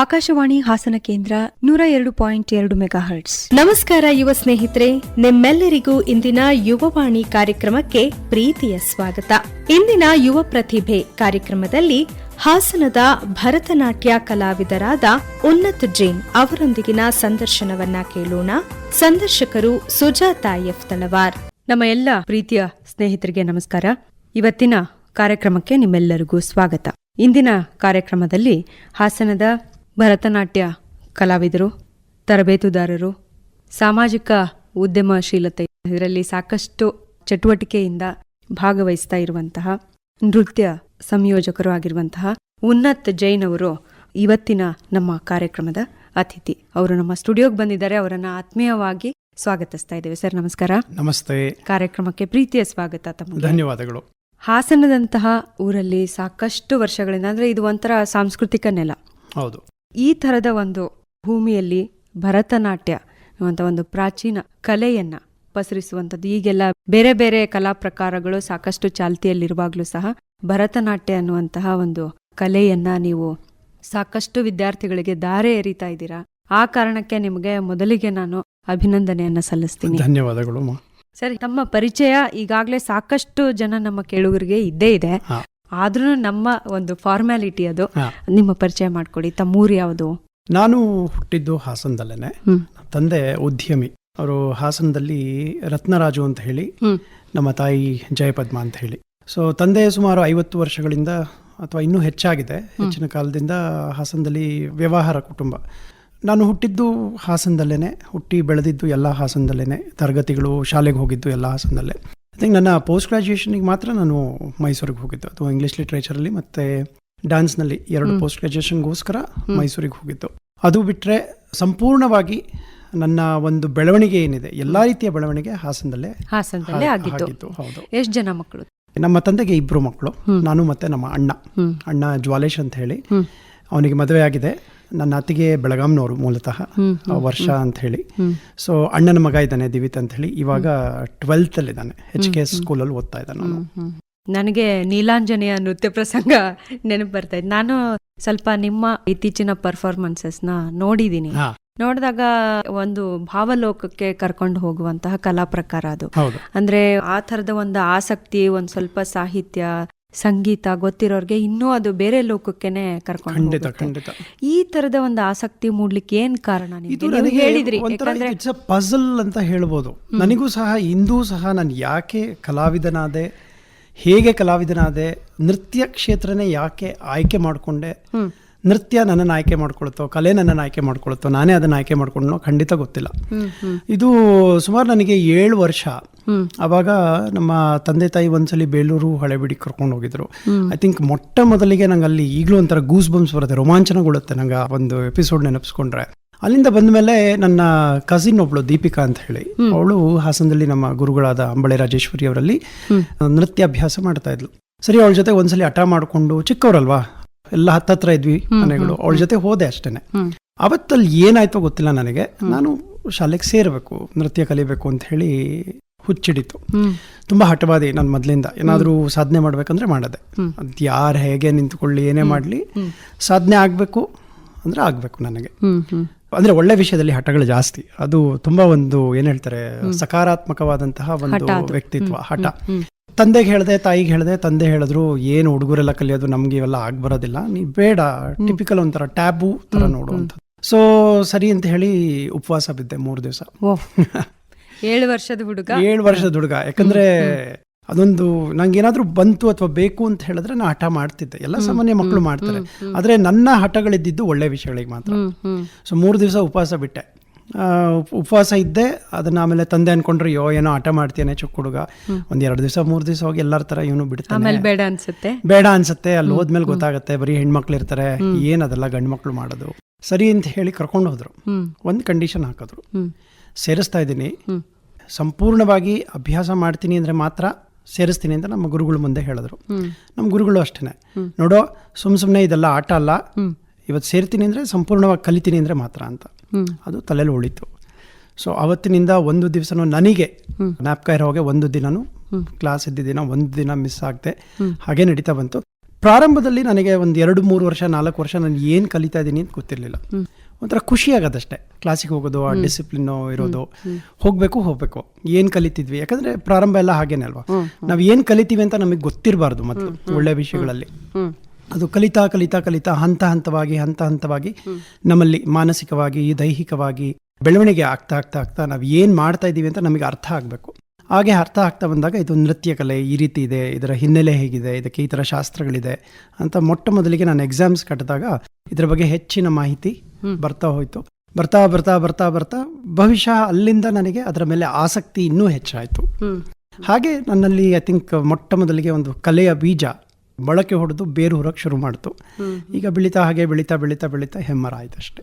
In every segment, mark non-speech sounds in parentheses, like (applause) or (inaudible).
ಆಕಾಶವಾಣಿ ಹಾಸನ ಕೇಂದ್ರ ನೂರ ಎರಡು ಪಾಯಿಂಟ್ ಎರಡು ಮೆಗಾ ಹರ್ಟ್ಸ್ ನಮಸ್ಕಾರ ಯುವ ಸ್ನೇಹಿತರೆ. ನಿಮ್ಮೆಲ್ಲರಿಗೂ ಇಂದಿನ ಯುವವಾಣಿ ಕಾರ್ಯಕ್ರಮಕ್ಕೆ ಪ್ರೀತಿಯ ಸ್ವಾಗತ. ಇಂದಿನ ಯುವ ಪ್ರತಿಭೆ ಕಾರ್ಯಕ್ರಮದಲ್ಲಿ ಹಾಸನದ ಭರತನಾಟ್ಯ ಕಲಾವಿದರಾದ ಉನ್ನತ್ ಜೈನ್ ಅವರೊಂದಿಗಿನ ಸಂದರ್ಶನವನ್ನ ಕೇಳೋಣ. ಸಂದರ್ಶಕರು ಸುಜಾತಾ ಎಫ್ ತಳವಾರ್ ನಮ್ಮ ಎಲ್ಲ ಪ್ರೀತಿಯ ಸ್ನೇಹಿತರಿಗೆ ನಮಸ್ಕಾರ. ಇವತ್ತಿನ ಕಾರ್ಯಕ್ರಮಕ್ಕೆ ನಿಮ್ಮೆಲ್ಲರಿಗೂ ಸ್ವಾಗತ. ಇಂದಿನ ಕಾರ್ಯಕ್ರಮದಲ್ಲಿ ಹಾಸನದ ಭರತನಾಟ್ಯ ಕಲಾವಿದರು ತರಬೇತುದಾರರು ಸಾಮಾಜಿಕ ಉದ್ಯಮಶೀಲತೆ ಇದರಲ್ಲಿ ಸಾಕಷ್ಟು ಚಟುವಟಿಕೆಯಿಂದ ಭಾಗವಹಿಸ್ತಾ ಇರುವಂತಹ ನೃತ್ಯ ಸಂಯೋಜಕರು ಆಗಿರುವಂತಹ ಉನ್ನತ್ ಜೈನ್ ಅವರು ಇವತ್ತಿನ ನಮ್ಮ ಕಾರ್ಯಕ್ರಮದ ಅತಿಥಿ. ಅವರು ನಮ್ಮ ಸ್ಟುಡಿಯೋಗೆ ಬಂದಿದ್ದಾರೆ. ಅವರನ್ನ ಆತ್ಮೀಯವಾಗಿ ಸ್ವಾಗತಿಸ್ತಾ ಇದ್ದೇವೆ. ಸರ್ ನಮಸ್ಕಾರ. ನಮಸ್ತೆ. ಕಾರ್ಯಕ್ರಮಕ್ಕೆ ಪ್ರೀತಿಯ ಸ್ವಾಗತ ತಮ್ಮ ಧನ್ಯವಾದಗಳು. ಹಾಸನದಂತಹ ಊರಲ್ಲಿ ಸಾಕಷ್ಟು ವರ್ಷಗಳಿಂದ ಅಂದ್ರೆ ಇದು ಒಂಥರ ಸಾಂಸ್ಕೃತಿಕ ನೆಲ. ಹೌದು. ಈ ತರದ ಒಂದು ಭೂಮಿಯಲ್ಲಿ ಭರತನಾಟ್ಯ ಅನ್ನುವಂಥ ಒಂದು ಪ್ರಾಚೀನ ಕಲೆಯನ್ನ ಪಸರಿಸುವಂಥದ್ದು ಈಗೆಲ್ಲ ಬೇರೆ ಬೇರೆ ಕಲಾ ಪ್ರಕಾರಗಳು ಸಾಕಷ್ಟು ಚಾಲ್ತಿಯಲ್ಲಿರುವಾಗಲೂ ಸಹ ಭರತನಾಟ್ಯ ಅನ್ನುವಂತಹ ಒಂದು ಕಲೆಯನ್ನ ನೀವು ಸಾಕಷ್ಟು ವಿದ್ಯಾರ್ಥಿಗಳಿಗೆ ದಾರೆ ಎರಿತಾ ಇದ್ದೀರಾ ಆ ಕಾರಣಕ್ಕೆ ನಿಮಗೆ ಮೊದಲಿಗೆ ನಾನು ಅಭಿನಂದನೆಯನ್ನ ಸಲ್ಲಿಸ್ತೀನಿ ಧನ್ಯವಾದಗಳು. ಸರಿ ತಮ್ಮ ಪರಿಚಯ ಈಗಾಗಲೇ ಸಾಕಷ್ಟು ಜನ ನಮ್ಮ ಕೇಳುಗರಿಗೆ ಇದ್ದೇ ಇದೆ. ಆದ್ರೂ ನಮ್ಮ ಒಂದು ಫಾರ್ಮ್ಯಾಲಿಟಿ ಅದು. ನಿಮ್ಮ ಪರಿಚಯ ಮಾಡ್ಕೊಡಿ ತಮ್ಮೂರು ಯಾವುದು? ನಾನು ಹುಟ್ಟಿದ್ದು ಹಾಸನದಲ್ಲೇನೆ. ತಂದೆ ಉದ್ಯಮಿ. ಅವರು ಹಾಸನದಲ್ಲಿ ರತ್ನರಾಜು ಅಂತ ಹೇಳಿ ನಮ್ಮ ತಾಯಿ ಜಯಪದ್ಮ ಅಂತ ಹೇಳಿ. ಸೊ ತಂದೆ ಸುಮಾರು ಐವತ್ತು ವರ್ಷಗಳಿಂದ ಅಥವಾ ಇನ್ನೂ ಹೆಚ್ಚಾಗಿದೆ. ಹೆಚ್ಚಿನ ಕಾಲದಿಂದ ಹಾಸನದಲ್ಲಿ ವ್ಯವಹಾರ ಕುಟುಂಬ. ನಾನು ಹುಟ್ಟಿದ್ದು ಹಾಸನದಲ್ಲೇನೆ. ಹುಟ್ಟಿ ಬೆಳೆದಿದ್ದು ಎಲ್ಲ ಹಾಸನದಲ್ಲೇನೆ. ತರಗತಿಗಳು ಶಾಲೆಗೆ ಹೋಗಿದ್ದು ಎಲ್ಲ ಹಾಸನದಲ್ಲೇ. ಐ ಥಿಂಕ್ ನನ್ನ ಪೋಸ್ಟ್ ಗ್ರಾಜುಯೇಷನ್ಗೆ ಮಾತ್ರ ನಾನು ಮೈಸೂರಿಗೆ ಹೋಗಿದ್ದು. ಅಥವಾ ಇಂಗ್ಲೀಷ್ ಲಿಟ್ರೇಚರಲ್ಲಿ ಮತ್ತು ಡ್ಯಾನ್ಸ್ನಲ್ಲಿ ಎರಡು. ಪೋಸ್ಟ್ ಗ್ರಾಜುಯೇಷನ್ಗೋಸ್ಕರ ಮೈಸೂರಿಗೆ ಹೋಗಿದ್ದು. ಅದು ಬಿಟ್ಟರೆ ಸಂಪೂರ್ಣವಾಗಿ ನನ್ನ ಒಂದು ಬೆಳವಣಿಗೆ ಏನಿದೆ ಎಲ್ಲ ರೀತಿಯ ಬೆಳವಣಿಗೆ ಹಾಸನದಲ್ಲೇ ಹಾಸನದಲ್ಲೇ ಆಗಿತ್ತು ಹೌದು. ಎಷ್ಟು ಜನ ಮಕ್ಕಳು? ನಮ್ಮ ತಂದೆಗೆ ಇಬ್ರು ಮಕ್ಕಳು. ನಾನು ಮತ್ತೆ ನಮ್ಮ ಅಣ್ಣ. ಅಣ್ಣ ಜ್ವಾಲೇಶ್ ಅಂತ ಹೇಳಿ. ಅವನಿಗೆ ಮದುವೆ ಆಗಿದೆ. ನನ್ನ ಅತ್ತಿಗೆ ಬೆಳಗಾಂನವರು ಮೂಲತಃ ವರ್ಷ ಅಂತ ಹೇಳಿ. ಸೊ ಅಣ್ಣನ ಮಗ ಇದ್ದಾನೆ ದಿವಿತ್ ಅಂತ ಹೇಳಿ ಇವಾಗ ಟ್ವೆಲ್ತ್ ಅಲ್ಲಿ ಇದ್ದಾನೆ. ಎಚ್ ಕೆ ಸ್ಕೂಲಲ್ಲಿ ಓದ್ತಾ ಇದ್ದಾನೆ ನನಗೆ ನೀಲಾಂಜನೆಯ ನೃತ್ಯ ಪ್ರಸಂಗ (laughs) ನೆನಪು ಬರ್ತಾ ಇತ್ತು ನಾನು ಸ್ವಲ್ಪ ನಿಮ್ಮ ಇತ್ತೀಚಿನ ಪರ್ಫಾರ್ಮೆನ್ಸಸ್ನ ನೋಡಿದೀನಿ ನೋಡಿದಾಗ ಒಂದು ಭಾವಲೋಕಕ್ಕೆ ಕರ್ಕೊಂಡು ಹೋಗುವಂತಹ ಕಲಾ ಪ್ರಕಾರ ಅದು. ಅಂದ್ರೆ ಆ ತರದ ಒಂದು ಆಸಕ್ತಿ ಒಂದ್ ಸ್ವಲ್ಪ ಸಾಹಿತ್ಯ ಸಂಗೀತ ಗೊತ್ತಿರೋರಿಗೆ ಇನ್ನೂ ಅದು ಬೇರೆ ಲೋಕಕ್ಕೆನೆ ಕರ್ಕೊಂಡು ಖಂಡಿತ ಈ ತರದ ಒಂದು ಆಸಕ್ತಿ ಮೂಡ್ಲಿಕ್ಕೆ ಏನ್ ಕಾರಣ ಹೇಳಿದ್ರಿ ಇಟ್ಸ್ ಅ ಪಜಲ್ ಅಂತ ಹೇಳ್ಬೋದು. ನನಗೂ ಸಹ ಇಂದೂ ಸಹ ನಾನು ಯಾಕೆ ಕಲಾವಿದನಾದೆ ಹೇಗೆ ಕಲಾವಿದನಾದೆ ನೃತ್ಯ ಕ್ಷೇತ್ರನೇ ಯಾಕೆ ಆಯ್ಕೆ ಮಾಡಿಕೊಂಡೆ. ನೃತ್ಯ ನನ್ನನ್ನು ಆಯ್ಕೆ ಮಾಡ್ಕೊಳ್ತೋ ಕಲೆ ನನ್ನನ್ನು ಆಯ್ಕೆ ಮಾಡ್ಕೊಳ್ತೋ ನಾನೇ ಅದನ್ನು ಆಯ್ಕೆ ಮಾಡ್ಕೊಂಡು ಖಂಡಿತ ಗೊತ್ತಿಲ್ಲ. ಇದು ಸುಮಾರು ನನಗೆ ಏಳು ವರ್ಷ. ಅವಾಗ ನಮ್ಮ ತಂದೆ ತಾಯಿ ಒಂದ್ಸಲಿ ಬೇಲೂರು ಹಳೆಬಿಡಿ ಕರ್ಕೊಂಡು ಹೋಗಿದ್ರು. ಐ ಥಿಂಕ್ ಮೊಟ್ಟ ಮೊದಲಿಗೆ ನಂಗೆ ಅಲ್ಲಿ ಈಗಲೂ ಒಂಥರ ಗೂಸ್ ಬಂಪ್ಸ್ ಬರುತ್ತೆ ರೋಮಾಂಚನಗೊಳ್ಳುತ್ತೆ ನಂಗೆ ಒಂದು ಎಪಿಸೋಡ್ ನೆನಪಿಸ್ಕೊಂಡ್ರೆ. ಅಲ್ಲಿಂದ ಬಂದ ಮೇಲೆ ನನ್ನ ಕಸಿನ್ ಒಬ್ಳು ದೀಪಿಕಾ ಅಂತ ಹೇಳಿ. ಅವಳು ಹಾಸನದಲ್ಲಿ ನಮ್ಮ ಗುರುಗಳಾದ ಅಂಬಳೆ ರಾಜೇಶ್ವರಿ ಅವರಲ್ಲಿ ನೃತ್ಯಾಭ್ಯಾಸ ಮಾಡ್ತಾ ಇದ್ಲು. ಸರಿ ಅವಳ ಜೊತೆ ಒಂದ್ಸಲಿ ಹಠ ಮಾಡಿಕೊಂಡು ಚಿಕ್ಕವರಲ್ವಾ? ಎಲ್ಲ ಹತ್ತತ್ರ ಇದ್ವಿ ಮನೆಗಳು. ಅವಳ ಜೊತೆ ಹೋದೆ ಅಷ್ಟೇನೆ. ಅವತ್ತಲ್ಲಿ ಏನಾಯ್ತೋ ಗೊತ್ತಿಲ್ಲ ನನಗೆ. ನಾನು ಶಾಲೆಗೆ ಸೇರಬೇಕು ನೃತ್ಯ ಕಲಿಬೇಕು ಅಂತ ಹೇಳಿ ಹುಚ್ಚಿಡಿತು. ತುಂಬಾ ಹಠವಾದಿ ನಾನು ಮೊದಲಿಂದ. ಏನಾದರೂ ಸಾಧನೆ ಮಾಡ್ಬೇಕಂದ್ರೆ ಮಾಡದೆ. ಅದು ಯಾರು ಹೇಗೆ ನಿಂತ್ಕೊಳ್ಳಿ ಏನೇ ಮಾಡಲಿ ಸಾಧನೆ ಆಗಬೇಕು ಅಂದ್ರೆ ಆಗಬೇಕು ನನಗೆ. ಅಂದ್ರೆ ಒಳ್ಳೆ ವಿಷಯದಲ್ಲಿ ಹಠಗಳು ಜಾಸ್ತಿ. ಅದು ತುಂಬಾ ಒಂದು ಏನ್ ಹೇಳ್ತಾರೆ ಸಕಾರಾತ್ಮಕವಾದಂತಹ ಒಂದು ವ್ಯಕ್ತಿತ್ವ ಹಠ. ತಂದೆಗೆ ಹೇಳ್ದೆ ತಾಯಿಗೆ ಹೇಳ್ದೆ ತಂದೆ ಹೇಳಿದ್ರು ಏನು ಹುಡುಗರೆಲ್ಲ ಕಲಿಯೋದು ನಮ್ಗೆ ಇವೆಲ್ಲ ಆಗ್ ಬರೋದಿಲ್ಲ ನೀ ಬೇಡ ಟಿಪಿಕಲ್ ಒಂಥರ ಟ್ಯಾಬು ತರ ನೋಡುವಂಥ ಸೊ ಸರಿ ಅಂತ ಹೇಳಿ ಉಪವಾಸ ಬಿದ್ದೆ ಮೂರು ದಿವಸ. ಏಳು ವರ್ಷದ ಹುಡುಗ? ಏಳು ವರ್ಷದ ಹುಡುಗ. ಯಾಕಂದ್ರೆ ಅದೊಂದು ನಂಗೆ ಏನಾದ್ರೂ ಬಂತು ಅಥವಾ ಬೇಕು ಅಂತ ಹೇಳಿದ್ರೆ ನಾ ಹಠ ಮಾಡ್ತಿದ್ದೆ. ಎಲ್ಲ ಸಾಮಾನ್ಯ ಮಕ್ಕಳು ಮಾಡ್ತಾರೆ. ಆದ್ರೆ ನನ್ನ ಹಠಗಳಿದ್ದಿದ್ದು ಒಳ್ಳೆ ವಿಷಯಗಳಿಗೆ ಮಾತ್ರ. ಸೊ ಮೂರು ದಿವಸ ಉಪವಾಸ ಬಿಟ್ಟೆ. ಉಪವಾಸ ಇದ್ದೆ ಅದನ್ನ ಆಮೇಲೆ ತಂದೆ ಅನ್ಕೊಂಡ್ರೆ ಯೋ ಏನೋ ಆಟ ಮಾಡ್ತೇನೆ ಚಿಕ್ಕ ಹುಡುಗ. ಒಂದ್ ಎರಡು ದಿವಸ ಮೂರು ದಿವಸ ಹೋಗಿ ಎಲ್ಲಾರ ತರ ಇವನು ಬಿಡ್ತಾನೆ. ಬೇಡ ಅನ್ಸುತ್ತೆ. ಬೇಡ ಅನ್ಸುತ್ತೆ ಅಲ್ಲಿ ಹೋದ್ಮೇಲೆ ಗೊತ್ತಾಗುತ್ತೆ ಬರೀ ಹೆಣ್ಮಕ್ಳು ಇರ್ತಾರೆ ಏನದಲ್ಲ ಅದೆಲ್ಲ ಗಂಡು ಮಕ್ಳು ಮಾಡೋದು? ಸರಿ ಅಂತ ಹೇಳಿ ಕರ್ಕೊಂಡು ಹೋದ್ರು. ಒಂದು ಕಂಡೀಷನ್ ಹಾಕಿದ್ರು. ಸೇರಿಸ್ತಾ ಇದ್ದೀನಿ. ಸಂಪೂರ್ಣವಾಗಿ ಅಭ್ಯಾಸ ಮಾಡ್ತೀನಿ ಅಂದ್ರೆ ಮಾತ್ರ ಸೇರಿಸ್ತೀನಿ ಅಂತ ನಮ್ಮ ಗುರುಗಳು ಮುಂದೆ ಹೇಳಿದ್ರು. ನಮ್ಮ ಗುರುಗಳು ಅಷ್ಟೇ ನೋಡೋ ಸುಮ್ ಸುಮ್ಮನೆ ಇದೆಲ್ಲ ಆಟ ಅಲ್ಲ. ಇವತ್ತು ಸೇರ್ತೀನಿ ಅಂದರೆ ಸಂಪೂರ್ಣವಾಗಿ ಕಲಿತೀನಿ ಅಂದರೆ ಮಾತ್ರ ಅಂತ. ಅದು ತಲೆಯಲ್ಲಿ ಉಳಿತು. ಸೊ ಅವತ್ತಿನಿಂದ ಒಂದು ದಿವಸನೂ ನನಗೆ ಜ್ಞಾಪಕ ಇರೋ ಹಾಗೆ ಒಂದು ದಿನನೂ ಕ್ಲಾಸ್ ಇದ್ದಿದ್ದ ದಿನ ಒಂದು ದಿನ ಮಿಸ್ ಆಗದೆ ಹಾಗೆ ನಡೀತಾ ಬಂತು. ಪ್ರಾರಂಭದಲ್ಲಿ ನನಗೆ ಒಂದು ಎರಡು ಮೂರು ವರ್ಷ ನಾಲ್ಕು ವರ್ಷ ನಾನು ಏನು ಕಲಿತಾ ಇದ್ದೀನಿ ಅಂತ ಗೊತ್ತಿರಲಿಲ್ಲ. ಒಂಥರ ಖುಷಿ ಆಗೋದಷ್ಟೇ. ಕ್ಲಾಸಿಗೆ ಹೋಗೋದು ಆ ಡಿಸಿಪ್ಲಿನ್ನು ಇರೋದು. ಹೋಗಬೇಕು ಹೋಗಬೇಕು. ಏನು ಕಲಿತಿದ್ವಿ? ಯಾಕಂದರೆ ಪ್ರಾರಂಭ ಎಲ್ಲ ಹಾಗೇನೆ ಅಲ್ವಾ? ನಾವು ಏನು ಕಲಿತೀವಿ ಅಂತ ನಮಗೆ ಗೊತ್ತಿರಬಾರ್ದು ಮತ್ತು ಒಳ್ಳೆ ವಿಷಯಗಳಲ್ಲಿ. ಅದು ಕಲಿತಾ ಕಲಿತಾ ಕಲಿತಾ ಹಂತ ಹಂತವಾಗಿ ಹಂತ ಹಂತವಾಗಿ ನಮ್ಮಲ್ಲಿ ಮಾನಸಿಕವಾಗಿ ದೈಹಿಕವಾಗಿ ಬೆಳವಣಿಗೆ ಆಗ್ತಾ ಆಗ್ತಾ ಆಗ್ತಾ ನಾವು ಏನು ಮಾಡ್ತಾ ಇದ್ದೀವಿ ಅಂತ ನಮಗೆ ಅರ್ಥ ಆಗಬೇಕು. ಹಾಗೆ ಅರ್ಥ ಆಗ್ತಾ ಬಂದಾಗ ಇದು ನೃತ್ಯ ಕಲೆ ಈ ರೀತಿ ಇದೆ ಇದರ ಹಿನ್ನೆಲೆ ಹೇಗಿದೆ ಇದಕ್ಕೆ ಈ ಥರ ಶಾಸ್ತ್ರಗಳಿದೆ ಅಂತ ಮೊಟ್ಟ ಮೊದಲಿಗೆ ನಾನು ಎಕ್ಸಾಮ್ಸ್ ಕಟ್ಟಿದಾಗ ಇದರ ಬಗ್ಗೆ ಹೆಚ್ಚಿನ ಮಾಹಿತಿ ಬರ್ತಾ ಹೋಯಿತು. ಬರ್ತಾ ಬರ್ತಾ ಬರ್ತಾ ಬರ್ತಾ ಬಹುಶಃ ಅಲ್ಲಿಂದ ನನಗೆ ಅದರ ಮೇಲೆ ಆಸಕ್ತಿ ಇನ್ನೂ ಹೆಚ್ಚಾಯಿತು. ಹಾಗೆ ನನ್ನಲ್ಲಿ ಐ ಥಿಂಕ್ ಮೊಟ್ಟ ಮೊದಲಿಗೆ ಒಂದು ಕಲೆಯ ಬೀಜ ಮೊಳಕೆ ಹೊಡೆದು ಬೇರು ಹೊರಕ್ಕೆ ಶುರು ಮಾಡ್ತು. ಈಗ ಬೆಳೀತಾ ಹಾಗೆ ಬೆಳೀತಾ ಬೆಳೀತಾ ಬೆಳೀತಾ ಹೆಮ್ಮರ ಆಯ್ತು ಅಷ್ಟೇ.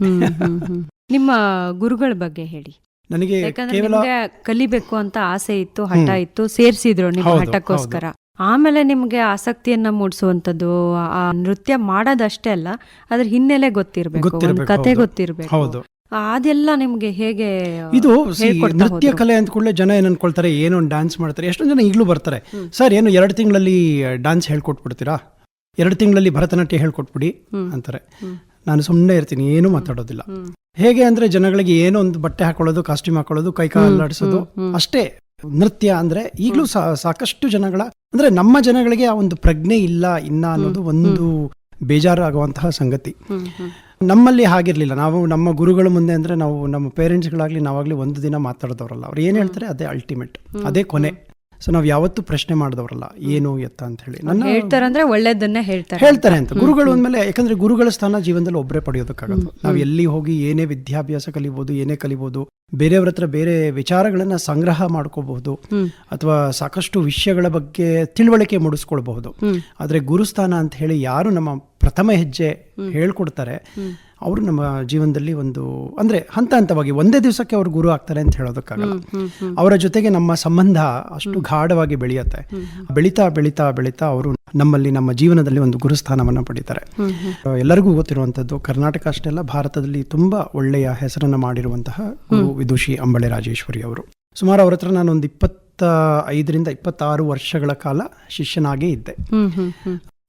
ನಿಮ್ಮ ಗುರುಗಳ ಬಗ್ಗೆ ಹೇಳಿ. ನನಗೆ ಯಾಕಂದ್ರೆ ಕೇವಲ ಕಲಿಬೇಕು ಅಂತ ಆಸೆ ಇತ್ತು ಹಠ ಇತ್ತು ಸೇರಿಸಿದ್ರು ನಿಮ್ಮ ಹಠಕ್ಕೋಸ್ಕರ. ಆಮೇಲೆ ನಿಮ್ಗೆ ಆಸಕ್ತಿಯನ್ನ ಮೂಡಿಸುವಂತದ್ದು ಆ ನೃತ್ಯ ಮಾಡೋದಷ್ಟೇ ಅಲ್ಲ ಅದ್ರ ಹಿನ್ನೆಲೆ ಗೊತ್ತಿರ್ಬೇಕು ಕತೆ. ಗೊತ್ತಿರ್ಬೇಕು. ಅದೆಲ್ಲ ನಿಮಗೆ ಹೇಗೆ ಇದು ನೃತ್ಯ ಕಲೆ ಅಂತ ಕೂಡಲೇ ಜನ ಏನು ಅನ್ಕೊಳ್ತಾರೆ ಏನೋ ಡ್ಯಾನ್ಸ್ ಮಾಡ್ತಾರೆ. ಎಷ್ಟೊಂದು ಜನ ಈಗಲೂ ಬರ್ತಾರೆ. ಸರ್ ಏನು ಎರಡು ತಿಂಗಳಲ್ಲಿ ಡ್ಯಾನ್ಸ್ ಹೇಳ್ಕೊಟ್ಬಿಡ್ತೀರಾ? ಎರಡು ತಿಂಗಳಲ್ಲಿ ಭರತನಾಟ್ಯ ಹೇಳ್ಕೊಟ್ಬಿಡಿ. ಅಂತಾರೆ. ನಾನು ಸುಮ್ಮನೆ ಇರ್ತೀನಿ ಏನೂ ಮಾತಾಡೋದಿಲ್ಲ. ಹೇಗೆ ಅಂದ್ರೆ ಜನಗಳಿಗೆ ಏನೋ ಒಂದು ಬಟ್ಟೆ ಹಾಕೊಳ್ಳೋದು ಕಾಸ್ಟ್ಯೂಮ್ ಹಾಕೊಳ್ಳೋದು ಕೈ ಕಾಲಾಡಿಸೋದು ಹ್ಮ್, ಹ್ಮ್. ಅಷ್ಟೇ. ನೃತ್ಯ ಅಂದ್ರೆ ಈಗಲೂ ಸಾಕಷ್ಟು ಜನಗಳ ಅಂದ್ರೆ ನಮ್ಮ ಜನಗಳಿಗೆ ಆ ಒಂದು ಪ್ರಜ್ಞೆ ಇಲ್ಲ ಇನ್ನ ಅನ್ನೋದು ಒಂದು ಬೇಜಾರಾಗುವಂತಹ ಸಂಗತಿ. ನಮ್ಮಲ್ಲಿ ಹಾಗಿರಲಿಲ್ಲ. ನಾವು ನಮ್ಮ ಗುರುಗಳ ಮುಂದೆ ಅಂದರೆ ನಾವು ನಮ್ಮ ಪೇರೆಂಟ್ಸ್ಗಳಾಗಲಿ ನಾವಾಗಲಿ ಒಂದು ದಿನ ಮಾತಾಡೋದವ್ರಲ್ಲ. ಅವ್ರು ಏನು ಹೇಳ್ತಾರೆ? ಅದೇ ಅಲ್ಟಿಮೇಟ್ ಅದೇ ಕೊನೆ. ಸೊ ನಾವು ಯಾವತ್ತೂ ಪ್ರಶ್ನೆ ಮಾಡಿದವರಲ್ಲ ಏನು ಎತ್ತ ಅಂತ ಹೇಳಿ ನನ್ನ ಹೇಳ್ತಾರಂದ್ರೆ ಒಳ್ಳೇದನ್ನೇ ಹೇಳ್ತಾರೆ ಹೇಳ್ತಾರೆ ಅಂತ. ಗುರುಗಳು ಅಂದಮೇಲೆ ಯಾಕಂದ್ರೆ ಗುರುಗಳ ಸ್ಥಾನ ಜೀವನದಲ್ಲಿ ಒಬ್ಬರೇ ಪಡೆಯೋದಕ್ಕಾಗಲ್ಲ ನಾವು ಎಲ್ಲಿ ಹೋಗಿ ಏನೇ ವಿದ್ಯಾಭ್ಯಾಸ ಕಲಿಬಹುದು ಏನೇ ಕಲಿಬಹುದು ಬೇರೆಯವ್ರ ಹತ್ರ ಬೇರೆ ವಿಚಾರಗಳನ್ನ ಸಂಗ್ರಹ ಮಾಡ್ಕೋಬಹುದು ಅಥವಾ ಸಾಕಷ್ಟು ವಿಷಯಗಳ ಬಗ್ಗೆ ತಿಳುವಳಿಕೆ ಮೂಡಿಸ್ಕೊಳ್ಬಹುದು. ಆದ್ರೆ ಗುರುಸ್ಥಾನ ಅಂತ ಹೇಳಿ ಯಾರು ನಮ್ಮ ಪ್ರಥಮ ಹೆಜ್ಜೆ ಹೇಳ್ಕೊಡ್ತಾರೆ ಅವರು ನಮ್ಮ ಜೀವನದಲ್ಲಿ ಒಂದು ಅಂದ್ರೆ ಹಂತ ಹಂತವಾಗಿ ಒಂದೇ ದಿವಸಕ್ಕೆ ಅವರು ಗುರು ಆಗ್ತಾರೆ ಅಂತ ಹೇಳೋದಕ್ಕಾಗಲ್ಲ. ಅವರ ಜೊತೆಗೆ ನಮ್ಮ ಸಂಬಂಧ ಅಷ್ಟು ಗಾಢವಾಗಿ ಬೆಳೆಯುತ್ತೆ. ಬೆಳೀತಾ ಬೆಳೀತಾ ಬೆಳೀತಾ ಅವರು ನಮ್ಮಲ್ಲಿ ನಮ್ಮ ಜೀವನದಲ್ಲಿ ಒಂದು ಗುರುಸ್ಥಾನವನ್ನು ಪಡೀತಾರೆ. ಎಲ್ಲರಿಗೂ ಗೊತ್ತಿರುವಂಥದ್ದು ಕರ್ನಾಟಕ ಅಷ್ಟೆಲ್ಲ ಅಲ್ಲ ಭಾರತದಲ್ಲಿ ತುಂಬಾ ಒಳ್ಳೆಯ ಹೆಸರನ್ನು ಮಾಡಿರುವಂತಹ ಗುರು ವಿದುಷಿ ಅಂಬಳೆ ರಾಜೇಶ್ವರಿ ಅವರು. ಸುಮಾರು ಅವ್ರ ಹತ್ರ ನಾನು ಒಂದು ಇಪ್ಪತ್ತ ಐದರಿಂದ ಇಪ್ಪತ್ತಾರು ವರ್ಷಗಳ ಕಾಲ ಶಿಷ್ಯನಾಗೇ ಇದ್ದೆ.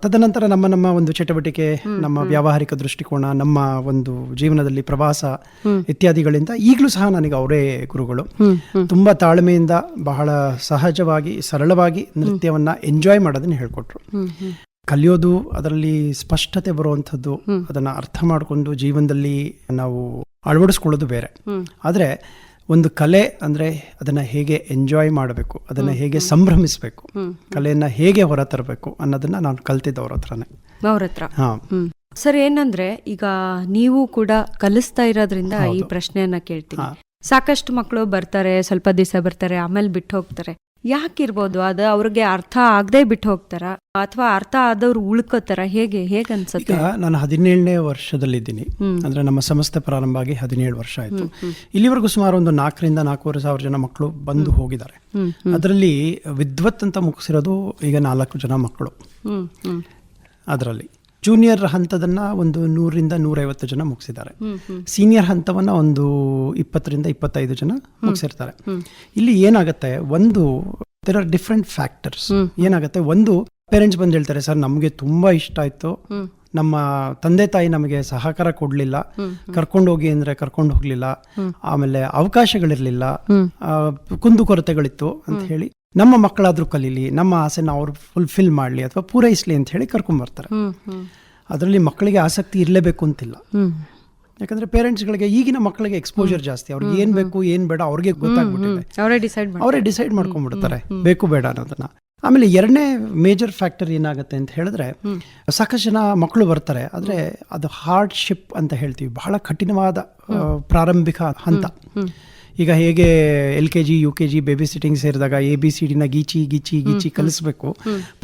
ತದನಂತರ ನಮ್ಮ ನಮ್ಮ ಒಂದು ಚಟುವಟಿಕೆ ನಮ್ಮ ವ್ಯಾವಹಾರಿಕ ದೃಷ್ಟಿಕೋನ ನಮ್ಮ ಒಂದು ಜೀವನದಲ್ಲಿ ಪ್ರವಾಸ ಇತ್ಯಾದಿಗಳಿಂದ ಈಗಲೂ ಸಹ ನನಗೆ ಅವರೇ ಗುರುಗಳು. ತುಂಬಾ ತಾಳ್ಮೆಯಿಂದ ಬಹಳ ಸಹಜವಾಗಿ ಸರಳವಾಗಿ ನೃತ್ಯವನ್ನ ಎಂಜಾಯ್ ಮಾಡೋದನ್ನ ಹೇಳ್ಕೊಟ್ರು. ಕಲಿಯೋದು ಅದರಲ್ಲಿ ಸ್ಪಷ್ಟತೆ ಬರುವಂಥದ್ದು ಅದನ್ನ ಅರ್ಥ ಮಾಡಿಕೊಂಡು ಜೀವನದಲ್ಲಿ ನಾವು ಅಳವಡಿಸ್ಕೊಳ್ಳೋದು ಬೇರೆ. ಆದರೆ ಒಂದು ಕಲೆ ಅಂದರೆ ಅದನ್ನ ಹೇಗೆ ಎಂಜಾಯ್ ಮಾಡಬೇಕು ಅದನ್ನ ಹೇಗೆ ಸಂಭ್ರಮಿಸಬೇಕು ಕಲೆಯನ್ನ ಹೇಗೆ ಹೊರತರಬೇಕು ಅನ್ನೋದನ್ನ ನಾನು ಕಲ್ತಿದ್ದವ್ರ ಹತ್ರನೇ. ಅವ್ರ ಹತ್ರ? ಹಾ. ಸರ್ ಏನಂದ್ರೆ ಈಗ ನೀವು ಕೂಡ ಕಲಿಸ್ತಾ ಇರೋದ್ರಿಂದ ಈ ಪ್ರಶ್ನೆಯನ್ನ ಕೇಳ್ತೀನಿ. ಸಾಕಷ್ಟು ಮಕ್ಕಳು ಬರ್ತಾರೆ ಸ್ವಲ್ಪ ದಿವಸ ಬರ್ತಾರೆ ಆಮೇಲೆ ಬಿಟ್ಟು ಹೋಗ್ತಾರೆ. ಯಾಕಿರ್ಬೋದು? ಅದು ಅವ್ರಿಗೆ ಅರ್ಥ ಆಗದೆ ಬಿಟ್ಟು ಹೋಗ್ತಾರ? ಅಥವಾ ಅರ್ಥ ಆದವ್ರು ಉಳ್ಕೋತಾರ? ಹೇಗೆ ಹೇಗೆ ಅನ್ಸುತ್ತೆ? ನಾನು ಹದಿನೇಳನೇ ವರ್ಷದಲ್ಲಿದ್ದೀನಿ. ಅಂದ್ರೆ ನಮ್ಮ ಸಂಸ್ಥೆ ಪ್ರಾರಂಭ ಆಗಿ ಹದಿನೇಳು ವರ್ಷ ಆಯ್ತು. ಇಲ್ಲಿವರೆಗೂ ಸುಮಾರು ಒಂದು ನಾಲ್ಕರಿಂದ ನಾಲ್ಕೂವರೆ ಸಾವಿರ ಜನ ಮಕ್ಕಳು ಬಂದು ಹೋಗಿದ್ದಾರೆ. ಅದರಲ್ಲಿ ವಿದ್ವತ್ ಅಂತ ಮುಗಿಸಿರೋದು ಈಗ ನಾಲ್ಕು ಜನ ಮಕ್ಕಳು. ಅದರಲ್ಲಿ ಜೂನಿಯರ್ ಹಂತದನ್ನ ಒಂದು ನೂರಿಂದ ನೂರೈವತ್ತು ಜನ ಮುಗಿಸಿದ್ದಾರೆ. ಸೀನಿಯರ್ ಹಂತವನ್ನ ಒಂದು ಇಪ್ಪತ್ತರಿಂದ ಇಪ್ಪತ್ತೈದು ಜನ ಮುಗಿಸಿರ್ತಾರೆ. ಇಲ್ಲಿ ಏನಾಗುತ್ತೆ? ಒಂದು ದೇರ್ ಆರ್ ಡಿಫ್ರೆಂಟ್ ಫ್ಯಾಕ್ಟರ್ಸ್ ಏನಾಗುತ್ತೆ? ಒಂದು ಪೇರೆಂಟ್ಸ್ ಬಂದು ಹೇಳ್ತಾರೆ ಸರ್ ನಮಗೆ ತುಂಬಾ ಇಷ್ಟ ಆಯ್ತು. ನಮ್ಮ ತಂದೆ ತಾಯಿ ನಮಗೆ ಸಹಕಾರ ಕೊಡ್ಲಿಲ್ಲ. ಕರ್ಕೊಂಡು ಹೋಗಿ ಅಂದ್ರೆ ಕರ್ಕೊಂಡು ಹೋಗ್ಲಿಲ್ಲ. ಆಮೇಲೆ ಅವಕಾಶಗಳಿರ್ಲಿಲ್ಲ. ಕುಂದು ಕುಂದುಕೊರತೆಗಳಿತ್ತು ಅಂತ ಹೇಳಿ ನಮ್ಮ ಮಕ್ಕಳಾದರೂ ಕಲೀಲಿ ನಮ್ಮ ಆಸೆನ ಅವ್ರು ಫುಲ್ಫಿಲ್ ಮಾಡಲಿ ಅಥವಾ ಪೂರೈಸಲಿ ಅಂತ ಹೇಳಿ ಕರ್ಕೊಂಡ್ಬರ್ತಾರೆ ಬರ್ತಾರೆ. ಅದರಲ್ಲಿ ಮಕ್ಕಳಿಗೆ ಆಸಕ್ತಿ ಇರಲೇಬೇಕು ಅಂತಿಲ್ಲ. ಯಾಕಂದ್ರೆ ಪೇರೆಂಟ್ಸ್ಗಳಿಗೆ ಈಗಿನ ಮಕ್ಕಳಿಗೆ ಎಕ್ಸ್ಪೋಜರ್ ಜಾಸ್ತಿ. ಅವ್ರಿಗೆ ಏನ್ ಬೇಕು ಏನ್ ಬೇಡ ಅವ್ರಿಗೆ ಗೊತ್ತಾಗ್ಬಿಟ್ಟಿದೆ. ಅವರೇ ಡಿಸೈಡ್ ಮಾಡಿ ಅವರೇ ಡಿಸೈಡ್ ಮಾಡ್ಕೊಂಡ್ಬಿಡ್ತಾರೆ. ಬೇಕು ಬೇಡ ಅನ್ನೋದನ್ನ. ಆಮೇಲೆ ಎರಡನೇ ಮೇಜರ್ ಫ್ಯಾಕ್ಟರ್ ಏನಾಗುತ್ತೆ ಅಂತ ಹೇಳಿದ್ರೆ ಸಾಕಷ್ಟು ಜನ ಮಕ್ಕಳು ಬರ್ತಾರೆ. ಆದ್ರೆ ಅದು ಹಾರ್ಡ್ಶಿಪ್ ಅಂತ ಹೇಳ್ತೀವಿ. ಬಹಳ ಕಠಿಣವಾದ ಪ್ರಾರಂಭಿಕ ಹಂತ. ಈಗ ಹೇಗೆ L K G U K G baby sitting ಸೇರಿದಾಗ ಎ ಬಿ ಸಿ ಡಿನ ಗೀಚಿ ಗೀಚಿ ಗೀಚಿ ಕಲಿಸ್ಬೇಕು.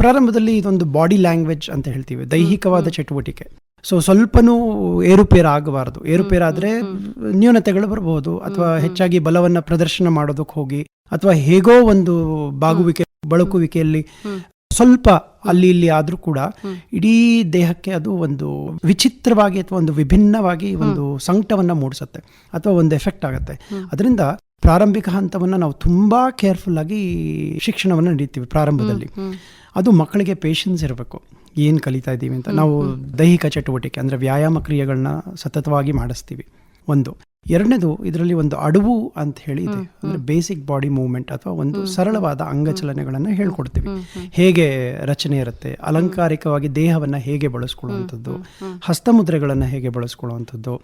ಪ್ರಾರಂಭದಲ್ಲಿ ಇದೊಂದು ಬಾಡಿ ಲ್ಯಾಂಗ್ವೇಜ್ ಅಂತ ಹೇಳ್ತೀವಿ. ದೈಹಿಕವಾದ ಚಟುವಟಿಕೆ. ಸೊ ಸ್ವಲ್ಪನೂ ಏರುಪೇರು ಆಗಬಾರದು ಏರುಪೇರಾದರೆ ನ್ಯೂನತೆಗಳು ಬರಬಹುದು ಅಥವಾ ಹೆಚ್ಚಾಗಿ ಬಲವನ್ನ ಪ್ರದರ್ಶನ ಮಾಡೋದಕ್ಕೆ ಹೋಗಿ ಅಥವಾ ಹೇಗೋ ಒಂದು ಬಾಗುವಿಕೆ ಬಳಕುವಿಕೆಯಲ್ಲಿ ಸ್ವಲ್ಪ ಅಲ್ಲಿ ಇಲ್ಲಿ ಆದ್ರೂ ಕೂಡ ಇಡೀ ದೇಹಕ್ಕೆ ಅದು ಒಂದು ವಿಚಿತ್ರವಾಗಿ ಅಥವಾ ಒಂದು ವಿಭಿನ್ನವಾಗಿ ಒಂದು ಸಂಕಟವನ್ನ ಮೂಡಿಸುತ್ತೆ ಅಥವಾ ಒಂದು ಎಫೆಕ್ಟ್ ಆಗುತ್ತೆ. ಅದರಿಂದ ಪ್ರಾರಂಭಿಕ ಹಂತವನ್ನ ನಾವು ತುಂಬಾ ಕೇರ್ಫುಲ್ ಆಗಿ ಶಿಕ್ಷಣವನ್ನು ನಡೀತೀವಿ ಪ್ರಾರಂಭದಲ್ಲಿ. ಅದು ಮಕ್ಕಳಿಗೆ ಪೇಷನ್ಸ್ ಇರಬೇಕು. ಏನು ಕಲಿತಾ ಇದ್ದೀವಿ ಅಂತ. ನಾವು ದೈಹಿಕ ಚಟುವಟಿಕೆ ಅಂದರೆ ವ್ಯಾಯಾಮ ಕ್ರಿಯೆಗಳನ್ನ ಸತತವಾಗಿ ಮಾಡಿಸ್ತೀವಿ. ಒಂದು. ಎರಡನೇದು ಇದರಲ್ಲಿ ಒಂದು ಅಡವು ಅಂತ ಹೇಳಿ ಇದೆ. ಅಂದರೆ ಬೇಸಿಕ್ ಬಾಡಿ ಮೂವ್ಮೆಂಟ್ ಅಥವಾ ಒಂದು ಸರಳವಾದ ಅಂಗಚಲನೆಗಳನ್ನು ಹೇಳ್ಕೊಡ್ತೀವಿ. ಹೇಗೆ ರಚನೆ ಇರುತ್ತೆ ಅಲಂಕಾರಿಕವಾಗಿ ದೇಹವನ್ನು ಹೇಗೆ ಬಳಸ್ಕೊಳ್ಳುವಂಥದ್ದು ಹಸ್ತಮುದ್ರೆಗಳನ್ನು ಹೇಗೆ ಬಳಸ್ಕೊಳ್ಳುವಂಥದ್ದು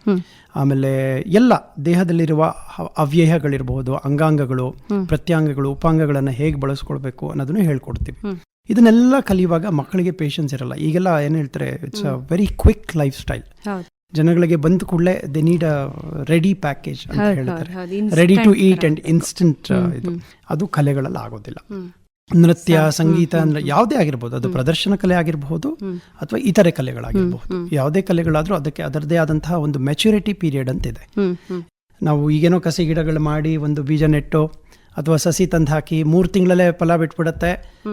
ಆಮೇಲೆ ಎಲ್ಲ ದೇಹದಲ್ಲಿರುವ ಅವ್ಯಯಗಳಿರಬಹುದು ಅಂಗಾಂಗಗಳು ಪ್ರತ್ಯಾಂಗಗಳು ಉಪಾಂಗಗಳನ್ನು ಹೇಗೆ ಬಳಸ್ಕೊಳ್ಬೇಕು ಅನ್ನೋದನ್ನು ಹೇಳ್ಕೊಡ್ತೀವಿ. ಇದನ್ನೆಲ್ಲ ಕಲಿಯುವಾಗ ಮಕ್ಕಳಿಗೆ ಪೇಷನ್ಸ್ ಇರಲ್ಲ. ಈಗೆಲ್ಲ ಏನು ಹೇಳ್ತಾರೆ it's a very quick lifestyle ಜನಗಳಿಗೆ ಬಂದ ಕೂಡಲೇ they need a ready package ಅಂತ ಹೇಳ್ತಾರೆ. Ready to eat and instant ಇದು. ಅದು ಕಲೆಗಳಲ್ಲಿ ಆಗೋದಿಲ್ಲ. ನೃತ್ಯ ಸಂಗೀತ ಅಂದ್ರೆ ಯಾವುದೇ ಆಗಿರ್ಬೋದು ಅದು ಪ್ರದರ್ಶನ ಕಲೆ ಆಗಿರಬಹುದು ಅಥವಾ ಇತರೆ ಕಲೆಗಳಾಗಿರಬಹುದು. ಯಾವುದೇ ಕಲೆಗಳಾದ್ರೂ ಅದಕ್ಕೆ ಅದರದೇ ಆದಂತಹ ಒಂದು ಮೆಚುರಿಟಿ ಪೀರಿಯಡ್ ಅಂತ ಇದೆ ಹ್ಮ್ ಹ್ಮ್. ನಾವು ಈಗೇನೋ ಕಸಿ ಗಿಡಗಳು ಮಾಡಿ ಒಂದು ಬೀಜ ನೆಟ್ಟು ಅಥವಾ ಸಸಿ ತಂದು ಹಾಕಿ ಮೂರು ತಿಂಗಳಲ್ಲೇ ಫಲ ಬಿಟ್ಬಿಡುತ್ತೆ.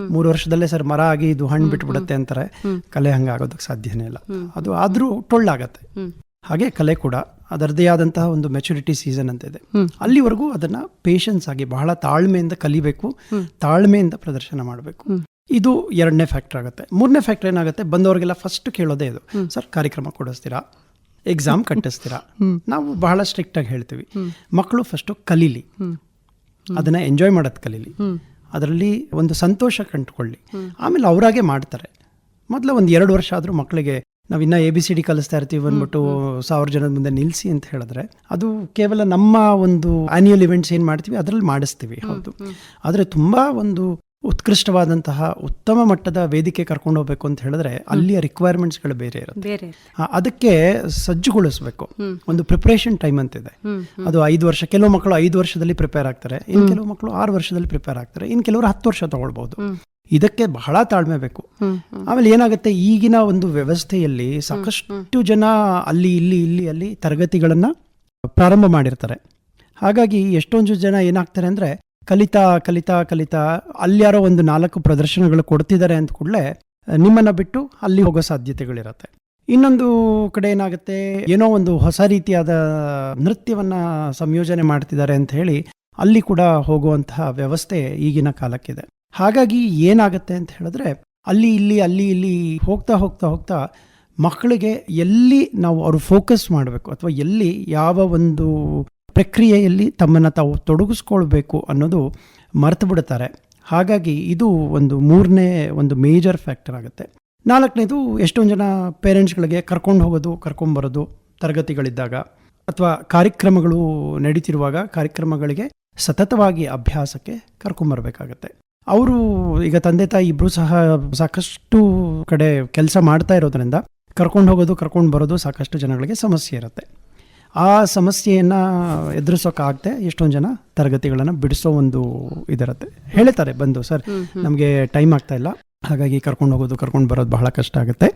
ಮೂರು ವರ್ಷದಲ್ಲೇ ಸರ್ ಮರ ಆಗಿ ಇದು ಹಣ್ಣು ಬಿಟ್ಬಿಡುತ್ತೆ ಅಂತಾರೆ. ಕಲೆ ಹಂಗಾಗೋದಕ್ಕೆ ಸಾಧ್ಯನೇ ಇಲ್ಲ. ಅದು ಆದರೂ ಟೊಳ್ಳಾಗತ್ತೆ. ಹಾಗೆ ಕಲೆ ಕೂಡ ಅದರದೇ ಆದಂತಹ ಒಂದು ಮೆಚುರಿಟಿ ಸೀಸನ್ ಅಂತ ಇದೆ. ಅಲ್ಲಿವರೆಗೂ ಅದನ್ನ ಪೇಷನ್ಸ್ ಆಗಿ ಬಹಳ ತಾಳ್ಮೆಯಿಂದ ಕಲಿಬೇಕು. ತಾಳ್ಮೆಯಿಂದ ಪ್ರದರ್ಶನ ಮಾಡಬೇಕು. ಇದು ಎರಡನೇ ಫ್ಯಾಕ್ಟರ್ ಆಗುತ್ತೆ. ಮೂರನೇ ಫ್ಯಾಕ್ಟರ್ ಏನಾಗುತ್ತೆ? ಬಂದವರಿಗೆಲ್ಲ ಫಸ್ಟ್ ಕೇಳೋದೇ ಇದು. ಸರ್ ಕಾರ್ಯಕ್ರಮ ಕೊಡಿಸ್ತೀರಾ? ಎಕ್ಸಾಮ್ (laughs) ಕಟ್ಟಿಸ್ತೀರಾ? ನಾವು ಬಹಳ ಸ್ಟ್ರಿಕ್ಟ್ ಆಗಿ ಹೇಳ್ತೀವಿ. ಮಕ್ಕಳು ಫಸ್ಟು ಕಲೀಲಿ. ಅದನ್ನ ಎಂಜಾಯ್ ಮಾಡೋದು ಕಲೀಲಿ. ಅದರಲ್ಲಿ ಒಂದು ಸಂತೋಷ ಕಂಡುಕೊಳ್ಳಿ. ಆಮೇಲೆ ಅವರಾಗೆ ಮಾಡ್ತಾರೆ. ಮೊದಲು ಒಂದು ಎರಡು ವರ್ಷ ಆದರೂ ಮಕ್ಕಳಿಗೆ ನಾವು ಇನ್ನೂ ಎ ಬಿ ಸಿ ಡಿ ಕಲಿಸ್ತಾ ಇರ್ತೀವಿ ಬಂದ್ಬಿಟ್ಟು ಸಾವಿರ ಜನದ ಮುಂದೆ ನಿಲ್ಲಿಸಿ ಅಂತ ಹೇಳಿದ್ರೆ ಅದು ಕೇವಲ ನಮ್ಮ ಒಂದು ಆನ್ಯುವಲ್ ಇವೆಂಟ್ಸ್ ಏನು ಮಾಡ್ತೀವಿ ಅದರಲ್ಲಿ ಮಾಡಿಸ್ತೀವಿ. ಹೌದು. ಆದರೆ ತುಂಬ ಒಂದು ಉತ್ಕೃಷ್ಟವಾದಂತಹ ಉತ್ತಮ ಮಟ್ಟದ ವೇದಿಕೆ ಕರ್ಕೊಂಡು ಹೋಗ್ಬೇಕು ಅಂತ ಹೇಳಿದ್ರೆ ಅಲ್ಲಿಯ ರಿಕ್ವೈರ್ಮೆಂಟ್ಸ್ಗಳು ಬೇರೆ ಇರುತ್ತೆ. ಅದಕ್ಕೆ ಸಜ್ಜುಗೊಳಿಸಬೇಕು. ಒಂದು ಪ್ರಿಪರೇಷನ್ ಟೈಮ್ ಅಂತಿದೆ ಅದು ಐದು ವರ್ಷ ಕೆಲವು ಮಕ್ಕಳು ಐದು ವರ್ಷದಲ್ಲಿ ಪ್ರಿಪೇರ್ ಆಗ್ತಾರೆ. ಇನ್ನು ಕೆಲವು ಮಕ್ಕಳು ಆರು ವರ್ಷದಲ್ಲಿ ಪ್ರಿಪೇರ್ ಆಗ್ತಾರೆ. ಇನ್ನು ಕೆಲವರು ಹತ್ತು ವರ್ಷ ತಗೊಳ್ಬಹುದು ಇದಕ್ಕೆ ಬಹಳ ತಾಳ್ಮೆ ಬೇಕು. ಆಮೇಲೆ ಏನಾಗುತ್ತೆ ಈಗಿನ ಒಂದು ವ್ಯವಸ್ಥೆಯಲ್ಲಿ ಸಾಕಷ್ಟು ಜನ ಅಲ್ಲಿ ಇಲ್ಲಿ ಇಲ್ಲಿ ಅಲ್ಲಿ ತರಗತಿಗಳನ್ನ ಪ್ರಾರಂಭ ಮಾಡಿರ್ತಾರೆ. ಹಾಗಾಗಿ ಎಷ್ಟೊಂದು ಜನ ಏನಾಗ್ತಾರೆ ಅಂದ್ರೆ ಕಲಿತಾ ಕಲಿತಾ ಕಲಿತಾ ಅಲ್ಯಾರೋ ಒಂದು ನಾಲ್ಕು ಪ್ರದರ್ಶನಗಳು ಕೊಡ್ತಿದ್ದಾರೆ ಅಂತ ಕೂಡಲೇ ನಿಮ್ಮನ್ನು ಬಿಟ್ಟು ಅಲ್ಲಿ ಹೋಗೋ ಸಾಧ್ಯತೆಗಳಿರತ್ತೆ. ಇನ್ನೊಂದು ಕಡೆ ಏನಾಗುತ್ತೆ, ಏನೋ ಒಂದು ಹೊಸ ರೀತಿಯಾದ ನೃತ್ಯವನ್ನು ಸಂಯೋಜನೆ ಮಾಡ್ತಿದ್ದಾರೆ ಅಂತ ಹೇಳಿ, ಅಲ್ಲಿ ಕೂಡ ಹೋಗುವಂತಹ ವ್ಯವಸ್ಥೆ ಈಗಿನ ಕಾಲಕ್ಕಿದೆ. ಹಾಗಾಗಿ ಏನಾಗುತ್ತೆ ಅಂತ ಹೇಳಿದ್ರೆ, ಅಲ್ಲಿ, ಇಲ್ಲಿ ಅಲ್ಲಿ, ಇಲ್ಲಿ ಹೋಗ್ತಾ ಹೋಗ್ತಾ ಹೋಗ್ತಾ ಮಕ್ಕಳಿಗೆ ಎಲ್ಲಿ ನಾವು ಅವರು ಫೋಕಸ್ ಮಾಡಬೇಕು, ಅಥವಾ ಎಲ್ಲಿ ಯಾವ ಒಂದು ಪ್ರಕ್ರಿಯೆಯಲ್ಲಿ ತಮ್ಮನ್ನು ತಾವು ತೊಡಗಿಸ್ಕೊಳ್ಬೇಕು ಅನ್ನೋದು ಮರೆತು ಬಿಡ್ತಾರೆ. ಹಾಗಾಗಿ ಇದು ಒಂದು ಮೂರನೇ ಒಂದು ಮೇಜರ್ ಫ್ಯಾಕ್ಟರ್ ಆಗುತ್ತೆ. ನಾಲ್ಕನೇದು ಎಷ್ಟೊಂದು ಜನ ಪೇರೆಂಟ್ಸ್ಗಳಿಗೆ ಕರ್ಕೊಂಡು ಹೋಗೋದು ಕರ್ಕೊಂಬರೋದು ತರಗತಿಗಳಿದ್ದಾಗ ಅಥವಾ ಕಾರ್ಯಕ್ರಮಗಳು ನಡೀತಿರುವಾಗ ಕಾರ್ಯಕ್ರಮಗಳಿಗೆ ಸತತವಾಗಿ ಅಭ್ಯಾಸಕ್ಕೆ ಕರ್ಕೊಂಬರ್ಬೇಕಾಗತ್ತೆ ಅವರು ಈಗ ತಂದೆ ತಾಯಿ ಇಬ್ಬರು ಸಹ ಸಾಕಷ್ಟು ಕಡೆ ಕೆಲಸ ಮಾಡ್ತಾ ಇರೋದ್ರಿಂದ ಕರ್ಕೊಂಡು ಹೋಗೋದು, ಕರ್ಕೊಂಡು ಬರೋದು ಸಾಕಷ್ಟು ಜನಗಳಿಗೆ ಸಮಸ್ಯೆ ಇರುತ್ತೆ. ಆ ಸಮಸ್ಯೆಯನ್ನು ಎದುರಿಸೋಕ್ಕಾಗದೆ ಎಷ್ಟೊಂದು ಜನ ತರಗತಿಗಳನ್ನು ಬಿಡಿಸೋ ಒಂದು ಇದಿರುತ್ತೆ. ಹೇಳ್ತಾರೆ ಬಂದು ಸರ್ ನಮಗೆ ಟೈಮ್ ಆಗ್ತಾ ಇಲ್ಲ. ಹಾಗಾಗಿ ಕರ್ಕೊಂಡು ಹೋಗೋದು ಕರ್ಕೊಂಡು ಬರೋದು ಬಹಳ ಕಷ್ಟ ಆಗುತ್ತೆ.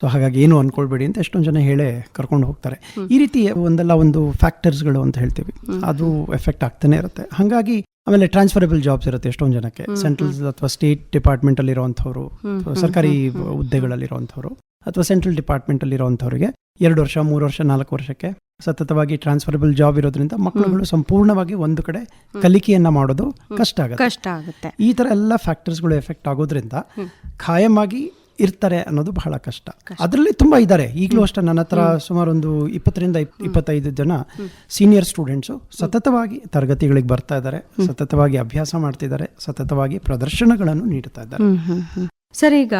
ಸೊ ಹಾಗಾಗಿ ಏನು ಅನ್ಕೊಳ್ಬೇಡಿ ಅಂತ ಎಷ್ಟೊಂದು ಜನ ಹೇಳಿ ಕರ್ಕೊಂಡು ಹೋಗ್ತಾರೆ. ಈ ರೀತಿ ಒಂದಲ್ಲ ಒಂದು ಫ್ಯಾಕ್ಟರ್ಸ್ಗಳು ಅಂತ ಹೇಳ್ತೀವಿ. ಅದು ಎಫೆಕ್ಟ್ ಆಗ್ತಾನೆ ಇರುತ್ತೆ. ಹಾಗಾಗಿ ಆಮೇಲೆ ಟ್ರಾನ್ಸ್ಫರಬಲ್ ಜಾಬ್ಸ್ ಇರುತ್ತೆ ಎಷ್ಟೊಂದು ಜನಕ್ಕೆ. ಸೆಂಟ್ರಲ್ ಅಥವಾ ಸ್ಟೇಟ್ ಡಿಪಾರ್ಟ್ಮೆಂಟ್ ಅಲ್ಲಿ ಇರುವಂಥವ್ರು ಸರ್ಕಾರಿ ಹುದ್ದೆಗಳಲ್ಲಿ ಇರುವಂಥವ್ರು ಅಥವಾ ಸೆಂಟ್ರಲ್ ಡಿಪಾರ್ಟ್ಮೆಂಟ್ ಅಲ್ಲಿ ಇರುವಂಥವ್ರಿಗೆ ಎರಡು ವರ್ಷ ಮೂರು ವರ್ಷ ನಾಲ್ಕು ವರ್ಷಕ್ಕೆ ಸತತವಾಗಿ ಟ್ರಾನ್ಸ್ಫರಬಲ್ ಜಾಬ್ ಇರೋದ್ರಿಂದ ಮಕ್ಕಳುಗಳು ಸಂಪೂರ್ಣವಾಗಿ ಒಂದು ಕಡೆ ಕಲಿಕೆಯನ್ನ ಮಾಡೋದು ಕಷ್ಟ ಆಗುತ್ತೆ. ಕಷ್ಟ ಆಗುತ್ತೆ. ಈ ತರ ಎಲ್ಲ ಫ್ಯಾಕ್ಟರ್ಸ್ಗಳು ಎಫೆಕ್ಟ್ ಆಗೋದ್ರಿಂದ ಖಾಯಮಾಗಿ ಇರ್ತಾರೆ ಅನ್ನೋದು ಬಹಳ ಕಷ್ಟ. ಅದರಲ್ಲಿ ತುಂಬಾ ಇದ್ದಾರೆ ಈಗಲೂ ಅಷ್ಟೇ ನನ್ನ ಹತ್ರ ಸುಮಾರು ಒಂದು ಇಪ್ಪತ್ತರಿಂದ ಇಪ್- ಇಪ್ಪತ್ತೈದು ಜನ ಸೀನಿಯರ್ ಸ್ಟೂಡೆಂಟ್ಸು ಸತತವಾಗಿ ತರಗತಿಗಳಿಗೆ ಬರ್ತಾ ಇದ್ದಾರೆ ಸತತವಾಗಿ ಅಭ್ಯಾಸ ಮಾಡ್ತಿದ್ದಾರೆ ಸತತವಾಗಿ ಪ್ರದರ್ಶನಗಳನ್ನು ನೀಡ್ತಾ ಇದ್ದಾರೆ. ಸರ್ ಈಗ